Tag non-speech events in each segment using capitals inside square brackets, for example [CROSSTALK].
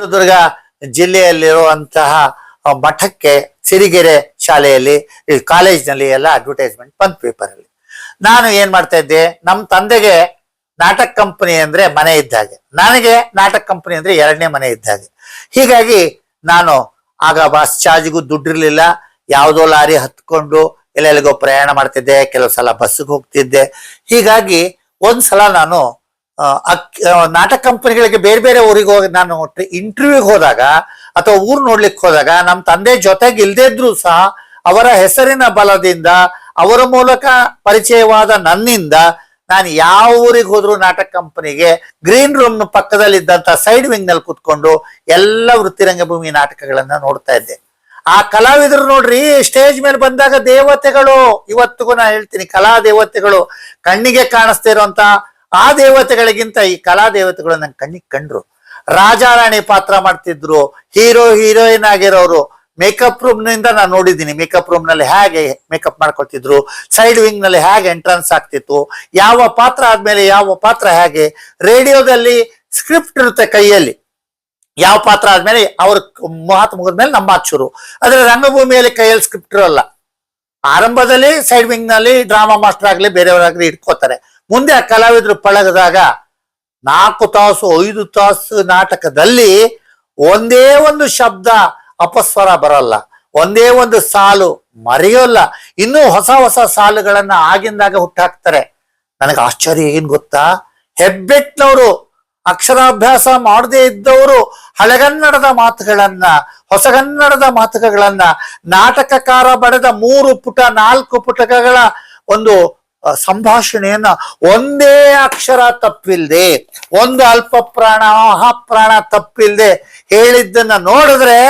ಚಿತ್ರದುರ್ಗ ಜಿಲ್ಲೆಯಲ್ಲಿರುವಂತಹ ಮಠಕ್ಕೆ ಸಿರಿಗೆರೆ ಶಾಲೆಯಲ್ಲಿ ಕಾಲೇಜ್ನಲ್ಲಿ ಎಲ್ಲ ಅಡ್ವರ್ಟೈಸ್ಮೆಂಟ್ ಬಂದ್ ಪೇಪರ್ ಅಲ್ಲಿ. ನಾನು ಏನ್ ಮಾಡ್ತಾ ಇದ್ದೆ ನಮ್ಮ ತಂದೆಗೆ ನಾಟಕ ಕಂಪನಿ ಅಂದ್ರೆ ಮನೆ ಇದ್ದಾಗೆ ನನಗೆ ನಾಟಕ ಕಂಪನಿ ಅಂದ್ರೆ ಎರಡನೇ ಮನೆ ಇದ್ದಾಗೆ ಹೀಗಾಗಿ ನಾನು ಆಗ ಬಸ್ ಚಾರ್ಜ್ಗೂ ದುಡ್ಡಿರ್ಲಿಲ್ಲ. ಯಾವುದೋ ಲಾರಿ ಹತ್ಕೊಂಡು ಎಲ್ಲೆಲ್ಲಿಗೋ ಪ್ರಯಾಣ ಮಾಡ್ತಿದ್ದೆ, ಕೆಲವು ಸಲ ಬಸ್ಸಿಗೆ ಹೋಗ್ತಿದ್ದೆ. ಹೀಗಾಗಿ ಒಂದ್ಸಲ ನಾನು ನಾಟಕ ಕಂಪನಿಗಳಿಗೆ ಬೇರೆ ಬೇರೆ ಊರಿಗೆ ಹೋಗಿ ನಾನು ಇಂಟರ್ವ್ಯೂಗೆ ಹೋದಾಗ ಅಥವಾ ಊರು ನೋಡ್ಲಿಕ್ಕೆ ಹೋದಾಗ ನಮ್ಮ ತಂದೆ ಜೊತೆಗೆ ಇಲ್ದೇ ಇದ್ರು ಸಹ ಅವರ ಹೆಸರಿನ ಬಲದಿಂದ ಅವರ ಮೂಲಕ ಪರಿಚಯವಾದ ನನ್ನಿಂದ ನಾನು ಯಾವ ಊರಿಗೆ ಹೋದ್ರು ನಾಟಕ ಕಂಪನಿಗೆ ಗ್ರೀನ್ ರೂಮ್ ಪಕ್ಕದಲ್ಲಿದ್ದಂತ ಸೈಡ್ ವಿಂಗ್ನಲ್ಲಿ ಕುತ್ಕೊಂಡು ಎಲ್ಲ ವೃತ್ತಿರಂಗಭೂಮಿ ನಾಟಕಗಳನ್ನ ನೋಡ್ತಾ ಇದ್ದೆ. ಆ ಕಲಾವಿದರು ನೋಡ್ರಿ ಸ್ಟೇಜ್ ಮೇಲೆ ಬಂದಾಗ ದೇವತೆಗಳು, ಇವತ್ತಿಗೂ ನಾನು ಹೇಳ್ತೀನಿ ಕಲಾ ದೇವತೆಗಳು ಕಣ್ಣಿಗೆ ಕಾಣಿಸ್ತಾ ಇರುವಂತ ಆ ದೇವತೆಗಳಿಗಿಂತ ಈ ಕಲಾ ದೇವತೆಗಳು ನನ್ ಕಣ್ಣಿಗೆ ಕಂಡ್ರು. ರಾಜಾರಾಣಿ ಪಾತ್ರ ಮಾಡ್ತಿದ್ರು, ಹೀರೋ, ಹೀರೋಯಿನ್ ಆಗಿರೋರು. ಮೇಕಪ್ ರೂಮ್ನಿಂದ ನಾನು ನೋಡಿದ್ದೀನಿ. ಮೇಕಪ್ ರೂಮ್ನಲ್ಲಿ ಹೇಗೆ ಮೇಕಪ್ ಮಾಡ್ಕೊಳ್ತಿದ್ರು, ಸೈಡ್ ವಿಂಗ್ನಲ್ಲಿ ಹೇಗೆ ಎಂಟ್ರನ್ಸ್ ಆಗ್ತಿತ್ತು, ಯಾವ ಪಾತ್ರ ಆದ್ಮೇಲೆ ಯಾವ ಪಾತ್ರ ಹೇಗೆ, ರೇಡಿಯೋದಲ್ಲಿ ಸ್ಕ್ರಿಪ್ಟ್ ಇರುತ್ತೆ ಕೈಯಲ್ಲಿ. ಯಾವ ಪಾತ್ರ ಆದ್ಮೇಲೆ ಅವ್ರ ಮಾತು ಮುಗಿದ್ಮೇಲೆ ನಮ್ಮ ಮಾತು ಶುರು. ಆದ್ರೆ ರಂಗಭೂಮಿಯಲ್ಲಿ ಕೈಯಲ್ಲಿ ಸ್ಕ್ರಿಪ್ಟ್ ಇರೋಲ್ಲ. ಆರಂಭದಲ್ಲಿ ಸೈಡ್ ವಿಂಗ್ನಲ್ಲಿ ಡ್ರಾಮಾ ಮಾಸ್ಟರ್ ಆಗ್ಲಿ ಬೇರೆಯವರಾಗ್ಲಿ ಇಟ್ಕೋತಾರೆ ಮುಂದೆ ಆ ಕಲಾವಿದರು ಪಳಗದಾಗ ನಾಲ್ಕು ತಾಸು, ಐದು ತಾಸು ನಾಟಕದಲ್ಲಿ ಒಂದೇ ಒಂದು ಶಬ್ದ ಅಪಸ್ವರ ಬರಲ್ಲ. ಒಂದೇ ಒಂದು ಸಾಲು ಮರೆಯೋಲ್ಲ ಇನ್ನೂ ಹೊಸ ಹೊಸ ಸಾಲುಗಳನ್ನ ಆಗಿಂದಾಗ ಹುಟ್ಟಾಕ್ತಾರೆ. ನನಗೆ ಆಶ್ಚರ್ಯ, ಏನ್ ಗೊತ್ತಾ? ಹೆಬ್ಬೆಟ್ನವರು ಅಕ್ಷರಾಭ್ಯಾಸ ಮಾಡದೇ ಇದ್ದವರು ಹಳೆಗನ್ನಡದ ಮಾತುಗಳನ್ನ, ಹೊಸಗನ್ನಡದ ಮಾತುಕಗಳನ್ನ ನಾಟಕಕಾರ ಬಡದ ಮೂರು ಪುಟ, ನಾಲ್ಕು ಪುಟಗಳ ಒಂದು ಸಂಭಾಷಣೆಯನ್ನ ಒಂದೇ ಅಕ್ಷರ ತಪ್ಪಿಲ್ದೆ, ಒಂದು ಅಲ್ಪ ಪ್ರಾಣ ಮಹಾಪ್ರಾಣ ತಪ್ಪಿಲ್ದೆ ಹೇಳಿದ್ದನ್ನ ನೋಡಿದ್ರೆ,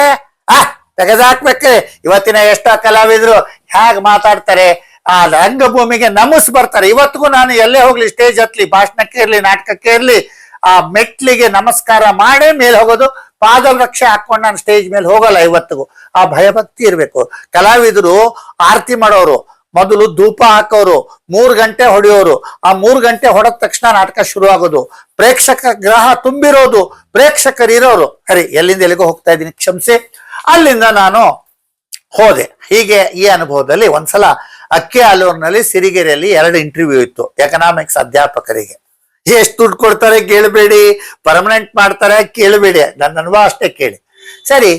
ಆ ತೆಗೆದಾಕ್ಬೇಕ್ರೆ ಇವತ್ತಿನ ಎಷ್ಟೋ ಕಲಾವಿದ್ರು ಹೇಗೆ ಮಾತಾಡ್ತಾರೆ? ಆ, ರಂಗಭೂಮಿಗೆ ನಮಸ್ ಬರ್ತಾರೆ. ಇವತ್ತಿಗೂ ನಾನು ಎಲ್ಲೇ ಹೋಗ್ಲಿ, ಸ್ಟೇಜ್ ಹತ್ಲಿ, ಭಾಷಣಕ್ಕೆ ಇರ್ಲಿ, ನಾಟಕಕ್ಕೆ ಇರ್ಲಿ, ಆ, ಮೆಟ್ಲಿಗೆ ನಮಸ್ಕಾರ ಮಾಡಿ ಮೇಲೆ ಹೋಗೋದು ಪಾದ ರಕ್ಷೆ ಹಾಕೊಂಡು ನಾನು ಸ್ಟೇಜ್ ಮೇಲೆ ಹೋಗಲ್ಲ ಇವತ್ತಿಗೂ. ಆ ಭಯಭಕ್ತಿ ಇರಬೇಕು. ಕಲಾವಿದರು ಆರತಿ ಮಾಡೋರು ಮೊದಲು ಧೂಪ ಹಾಕೋರು, ಮೂರು ಗಂಟೆ ಹೊಡೆಯೋರು. ಆ ಮೂರು ಗಂಟೆ ಹೊಡೆದ ತಕ್ಷಣ ನಾಟಕ ಶುರು ಆಗೋದು ಪ್ರೇಕ್ಷಕ ಗ್ರಹ ತುಂಬಿರೋದು, ಪ್ರೇಕ್ಷಕರು ಇರೋರು. ಸರಿ, ಎಲ್ಲಿಂದ ಎಲ್ಲಿಗೋ ಹೋಗ್ತಾ ಇದ್ದೀನಿ, ಕ್ಷಮಿಸಿ. ಅಲ್ಲಿಂದ ನಾನು ಹೋದೆ. ಹೀಗೆ ಈ ಅನುಭವದಲ್ಲಿ ಒಂದ್ಸಲ ಅಕ್ಕಿ ಆಲೂರಿನಲ್ಲಿ ಸಿರಿಗೆರೆಯಲ್ಲಿ ಎರಡು ಇಂಟರ್ವ್ಯೂ ಇತ್ತು ಎಕನಾಮಿಕ್ಸ್ ಅಧ್ಯಾಪಕರಿಗೆ. ಎಷ್ಟು ದುಡ್ಡು ಕೊಡ್ತಾರೆ ಕೇಳಬೇಡಿ ಪರ್ಮನೆಂಟ್ ಮಾಡ್ತಾರೆ ಕೇಳಬೇಡಿ. ನನ್ನ ಅನುಭವ ಅಷ್ಟೇ ಕೇಳಿ. ಸರಿ,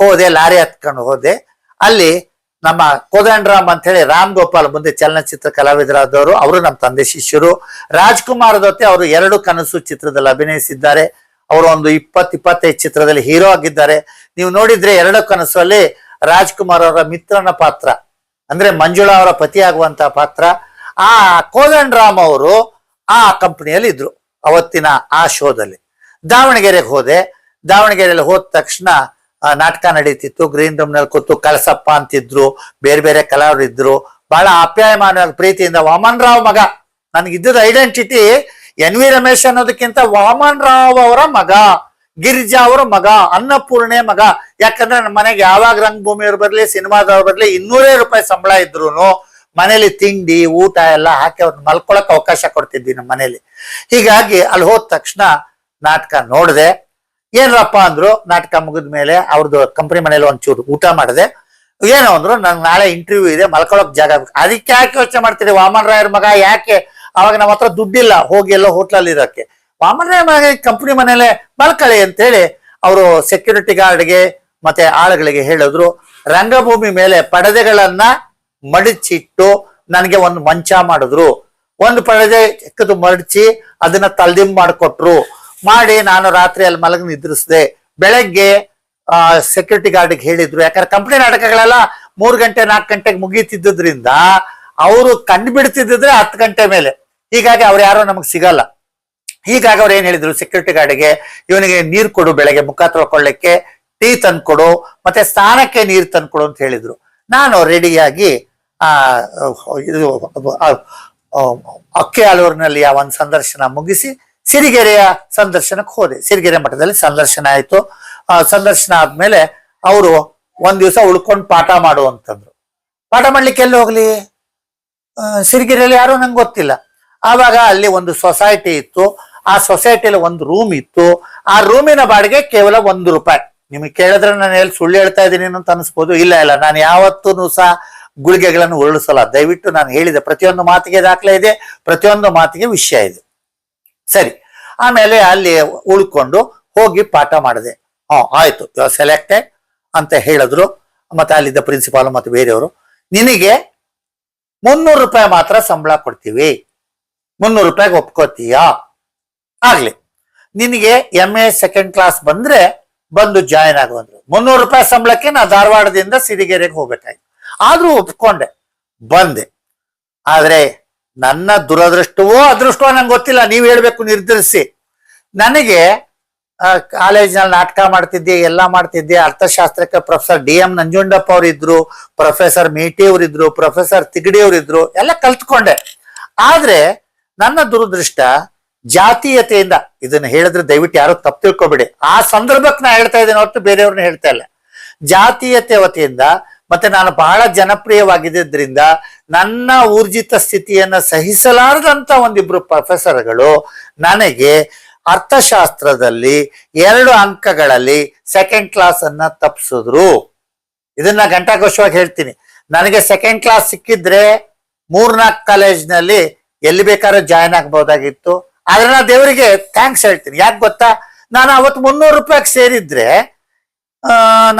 ಹೋದೆ, ಲಾರಿ ಹತ್ಕೊಂಡು ಹೋದೆ. ಅಲ್ಲಿ ನಮ್ಮ ಕೋದಂಡರಾಮ್ ಅಂತ ಹೇಳಿ ರಾಮ್ ಗೋಪಾಲ್ ಮುಂದೆ ಚಲನಚಿತ್ರ ಕಲಾವಿದರಾದವರು, ಅವರು ನಮ್ಮ ತಂದೆ ಶಿಷ್ಯರು. ರಾಜ್ಕುಮಾರ್ ಜೊತೆ ಅವರು ಎರಡು ಕನಸು ಚಿತ್ರದಲ್ಲಿ ಅಭಿನಯಿಸಿದ್ದಾರೆ. ಅವರು ಒಂದು ಇಪ್ಪತ್ ಇಪ್ಪತ್ತೈದು ಚಿತ್ರದಲ್ಲಿ ಹೀರೋ ಆಗಿದ್ದಾರೆ. ನೀವು ನೋಡಿದ್ರೆ ಎರಡು ಕನಸಲ್ಲಿ ರಾಜ್ಕುಮಾರ್ ಅವರ ಮಿತ್ರನ ಪಾತ್ರ, ಅಂದ್ರೆ ಮಂಜುಳಾ ಅವರ ಪತಿ ಆಗುವಂತ ಪಾತ್ರ. ಆ ಕೋದಂಡರಾಮ್ ಅವರು ಆ ಕಂಪನಿಯಲ್ಲಿ ಇದ್ರು ಅವತ್ತಿನ ಆ ಶೋದಲ್ಲಿ. ದಾವಣಗೆರೆಗೆ ಹೋದೆ. ದಾವಣಗೆರೆಯಲ್ಲಿ ಹೋದ ತಕ್ಷಣ ನಾಟಕ ನಡೀತಿತ್ತು. ಗ್ರೀನ್ ರೂಮ್ನಲ್ಲಿ ಕೂತು ಕಳಸಪ್ಪ ಅಂತಿದ್ರು, ಬೇರೆ ಬೇರೆ ಕಲಾವಿದರು. ಇದ್ರು ಬಹಳ ಅಪ್ಯಾಯಮಾನ ಪ್ರೀತಿಯಿಂದ ವಾಮನ್ ರಾವ್ ಮಗ. ನನಗಿದ್ದದ ಐಡೆಂಟಿಟಿ ಎನ್ ವಿ ರಮೇಶ್ ಅನ್ನೋದಕ್ಕಿಂತ ವಾಮನ್ ರಾವ್ ಅವರ ಮಗ, ಗಿರಿಜಾ ಅವರ ಮಗ, ಅನ್ನಪೂರ್ಣೆ ಮಗ. ಯಾಕಂದ್ರೆ ನಮ್ಮ ಮನೆಗೆ ಯಾವಾಗ ರಂಗಭೂಮಿಯವ್ರು ಬರ್ಲಿ, ಸಿನಿಮಾದವ್ರು ಬರ್ಲಿ, ಇನ್ನೂರೇ ರೂಪಾಯಿ ಸಂಬಳ ಇದ್ರು ಮನೇಲಿ ತಿಂಡಿ, ಊಟ ಎಲ್ಲ ಹಾಕಿ ಅವ್ರನ್ನ ಮಲ್ಕೊಳಕ್ ಅವಕಾಶ ಕೊಡ್ತಿದ್ವಿ ನಮ್ಮ ಮನೇಲಿ. ಹೀಗಾಗಿ ಅಲ್ಲಿ ಹೋದ ತಕ್ಷಣ ನಾಟಕ ನೋಡಿದೆ. ಏನಪ್ಪ ಅಂದ್ರು ನಾಟಕ ಮುಗಿದ ಮೇಲೆ ಅವ್ರದ್ದು ಕಂಪನಿ ಮನೇಲಿ ಒಂಚೂರು ಊಟ ಮಾಡಿದೆ. ಏನೋ ಅಂದ್ರು, ನಂಗೆ ನಾಳೆ ಇಂಟರ್ವ್ಯೂ ಇದೆ, ಮಲ್ಕೊಳಕ್ ಜಾಗ ಅದಕ್ಕೆ ಯಾಕೆ ಯೋಚನೆ ಮಾಡ್ತೀರಿ ವಾಮನ್ ರಾಯರ್ ಮಗ ಯಾಕೆ? ಅವಾಗ ನಮ್ಮ ಹತ್ರ ದುಡ್ಡಿಲ್ಲ, ಹೋಗಿ ಎಲ್ಲೋ ಹೋಟ್ಲಲ್ಲಿ ಇರೋಕ್ಕೆ. ವಾಮನ್ ರಾಯರ್ ಮಗ ಕಂಪನಿ ಮನೇಲೆ ಮಲ್ಕಳಿ ಅಂತೇಳಿ ಅವರು ಸೆಕ್ಯೂರಿಟಿ ಗಾರ್ಡ್ಗೆ ಮತ್ತೆ ಆಳುಗಳಿಗೆ ಹೇಳಿದ್ರು. ರಂಗಭೂಮಿ ಮೇಲೆ ಪಡದೆಗಳನ್ನ ಮಡಚಿಟ್ಟು ನನಗೆ ಒಂದು ಮಂಚ ಮಾಡಿದ್ರು. ಒಂದು ಪಡದೆ ಚಿಕ್ಕದು ಮಡಚಿ ಅದನ್ನ ತಲ್ದಿಂಬ್ ಮಾಡಿಕೊಟ್ರು. ಮಾಡಿ ನಾನು ರಾತ್ರಿ ಅಲ್ಲಿ ಮಲಗಿ ನಿದ್ರಿಸಿದೆ. ಬೆಳಗ್ಗೆ ಸೆಕ್ಯೂರಿಟಿ ಗಾರ್ಡ್ಗೆ ಹೇಳಿದ್ರು. ಯಾಕಂದ್ರೆ ಕಂಪ್ನಿ ನಾಟಕಗಳೆಲ್ಲ ಮೂರು ಗಂಟೆ, ನಾಲ್ಕು ಗಂಟೆಗೆ ಮುಗೀತಿದ್ದರಿಂದ ಅವರು ಕಂಡು ಬಿಡ್ತಿದ್ದಿದ್ರೆ ಹತ್ತು ಗಂಟೆ ಮೇಲೆ. ಹೀಗಾಗಿ ಅವ್ರು ಯಾರೋ ನಮಗೆ ಸಿಗಲ್ಲ. ಹೀಗಾಗಿ ಅವ್ರು ಏನ್ ಹೇಳಿದ್ರು? ಸೆಕ್ಯೂರಿಟಿ ಗಾರ್ಡ್ಗೆ ಇವನಿಗೆ ನೀರು ಕೊಡು ಬೆಳಗ್ಗೆ, ಮುಖ ತೊಳ್ಕೊಳ್ಳಿಕ್ಕೆ, ಟೀ ತಂದ್ಕೊಡು, ಮತ್ತೆ ಸ್ನಾನಕ್ಕೆ ನೀರು ತಂದ್ಕೊಡು ಅಂತ ಹೇಳಿದ್ರು. ನಾನು ರೆಡಿಯಾಗಿ, ಆ, ಇದು ಅಕ್ಕೆ ಆಲೂರಿನಲ್ಲಿ ಆ ಒಂದು ಸಂದರ್ಶನ ಮುಗಿಸಿ ಸಿರಿಗೆರೆಯ ಸಂದರ್ಶನಕ್ಕೆ ಹೋದೆ. ಸಿರಿಗೆರೆ ಮಠದಲ್ಲಿ ಸಂದರ್ಶನ ಆಯಿತು. ಆ, ಸಂದರ್ಶನ ಆದ್ಮೇಲೆ ಅವರು ಒಂದ್ ದಿವಸ ಉಳ್ಕೊಂಡು ಪಾಠ ಮಾಡು ಅಂತಂದ್ರು ಪಾಠ ಮಾಡ್ಲಿಕ್ಕೆ ಎಲ್ಲಿ ಹೋಗ್ಲಿ? ಸಿರಿಗೆರೆಯಲ್ಲಿ ಯಾರು ನಂಗೆ ಗೊತ್ತಿಲ್ಲ. ಆವಾಗ ಅಲ್ಲಿ ಒಂದು ಸೊಸೈಟಿ ಇತ್ತು. ಆ ಸೊಸೈಟಿಯಲ್ಲಿ ಒಂದು ರೂಮ್ ಇತ್ತು. ಆ ರೂಮಿನ ಬಾಡಿಗೆ ಕೇವಲ ಒಂದು ರೂಪಾಯಿ. ನಿಮಗೆ ಕೇಳಿದ್ರೆ ನಾನು ಎಲ್ಲಿ ಸುಳ್ಳು ಹೇಳ್ತಾ ಇದ್ದೀನಿ ಅಂತ ಅನಿಸ್ಬೋದು. ಇಲ್ಲ ಇಲ್ಲ, ನಾನು ಯಾವತ್ತೂ ಸಹ ಗುಳಿಗೆಗಳನ್ನು ಉರುಳಿಸಲ್ಲ. ದಯವಿಟ್ಟು ನಾನು ಹೇಳಿದೆ ಪ್ರತಿಯೊಂದು ಮಾತಿಗೆ ದಾಖಲೆ ಇದೆ. ಪ್ರತಿಯೊಂದು ಮಾತಿಗೆ ವಿಷಯ ಇದೆ. ಸರಿ. ಆಮೇಲೆ ಅಲ್ಲಿ ಉಳ್ಕೊಂಡು ಹೋಗಿ ಪಾಠ ಮಾಡಿದೆ. ಹಾ, ಆಯ್ತು. ಸೆಲೆಕ್ಟೆಡ್ ಅಂತ ಹೇಳಿದ್ರು. ಮತ್ತೆ ಅಲ್ಲಿದ್ದ ಪ್ರಿನ್ಸಿಪಾಲ್ ಮತ್ತು ಬೇರೆಯವರು, ನಿನಗೆ ಮುನ್ನೂರು ರೂಪಾಯಿ ಮಾತ್ರ ಸಂಬಳ ಕೊಡ್ತೀವಿ. ಮುನ್ನೂರು ರೂಪಾಯಿಗೆ ಒಪ್ಕೋತೀಯಾ? ಆಗ್ಲಿ. ನಿನಗೆ ಎಂ ಎ ಸೆಕೆಂಡ್ ಕ್ಲಾಸ್ ಬಂದ್ರೆ ಬಂದು ಜಾಯಿನ್ ಆಗುವಂದ್ರು ಮುನ್ನೂರು ರೂಪಾಯಿ ಸಂಬಳಕ್ಕೆ ನಾ ಧಾರವಾಡದಿಂದ ಸಿರಿಗೆರೆಗೆ ಹೋಗ್ಬೇಕಾಯ್ತು. ಆದ್ರೂ ಒಪ್ಕೊಂಡೆ. ಬಂದೆ. ಆದ್ರೆ ನನ್ನ ದುರದೃಷ್ಟವೋ ಅದೃಷ್ಟವೋ ನಂಗೆ ಗೊತ್ತಿಲ್ಲ. ನೀವು ಹೇಳ್ಬೇಕು, ನಿರ್ಧರಿಸಿ. ನನಗೆ ಕಾಲೇಜ್ನಲ್ಲಿ ನಾಟಕ ಮಾಡ್ತಿದ್ದೆ, ಎಲ್ಲ ಮಾಡ್ತಿದ್ದೆ. ಅರ್ಥಶಾಸ್ತ್ರಕ್ಕೆ ಪ್ರೊಫೆಸರ್ ಡಿ ಎಂ ನಂಜುಂಡಪ್ಪ ಅವರಿದ್ರು, ಪ್ರೊಫೆಸರ್ ಮೇಟಿ ಅವರಿದ್ರು, ಪ್ರೊಫೆಸರ್ ತಿಗಡಿ ಅವರಿದ್ರು, ಎಲ್ಲ ಕಲ್ತ್ಕೊಂಡೆ. ಆದ್ರೆ ನನ್ನ ದುರದೃಷ್ಟ ಜಾತೀಯತೆಯಿಂದ, ಇದನ್ನ ಹೇಳಿದ್ರೆ ದಯವಿಟ್ಟು ಯಾರು ತಪ್ಪು ತಿಳ್ಕೊಬೇಡಿ. ಆ ಸಂದರ್ಭಕ್ಕೆ ನಾ ಹೇಳ್ತಾ ಇದ್ದೇನೆ, ಹೊರತು ಬೇರೆಯವ್ರನ್ನ ಹೇಳ್ತಾ ಇಲ್ಲ. ಜಾತೀಯತೆ ವತಿಯಿಂದ, ಮತ್ತೆ ನಾನು ಬಹಳ ಜನಪ್ರಿಯವಾಗಿದ್ದರಿಂದ ನನ್ನ ಊರ್ಜಿತ ಸ್ಥಿತಿಯನ್ನ ಸಹಿಸಲಾರದಂತ ಒಂದಿಬ್ರು ಪ್ರೊಫೆಸರ್ಗಳು ನನಗೆ ಅರ್ಥಶಾಸ್ತ್ರದಲ್ಲಿ ಎರಡು ಅಂಕಗಳಲ್ಲಿ ಸೆಕೆಂಡ್ ಕ್ಲಾಸ್ ಅನ್ನ ತಪ್ಪಿಸಿದ್ರು ಇದನ್ನ ಘಂಟಾಘೋಷವಾಗಿ ಹೇಳ್ತೀನಿ. ನನಗೆ ಸೆಕೆಂಡ್ ಕ್ಲಾಸ್ ಸಿಕ್ಕಿದ್ರೆ ಮೂರ್ನಾಲ್ಕು ಕಾಲೇಜ್ನಲ್ಲಿ ಎಲ್ಲಿ ಬೇಕಾದ್ರೂ ಜಾಯ್ನ್ ಆಗ್ಬೋದಾಗಿತ್ತು ಆದ್ರೆ ನಾ ದೇವರಿಗೆ ಥ್ಯಾಂಕ್ಸ್ ಹೇಳ್ತೀನಿ. ಯಾಕೆ ಗೊತ್ತಾ? ನಾನು ಅವತ್ತು ಮುನ್ನೂರು ರೂಪಾಯಿಗೆ ಸೇರಿದ್ರೆ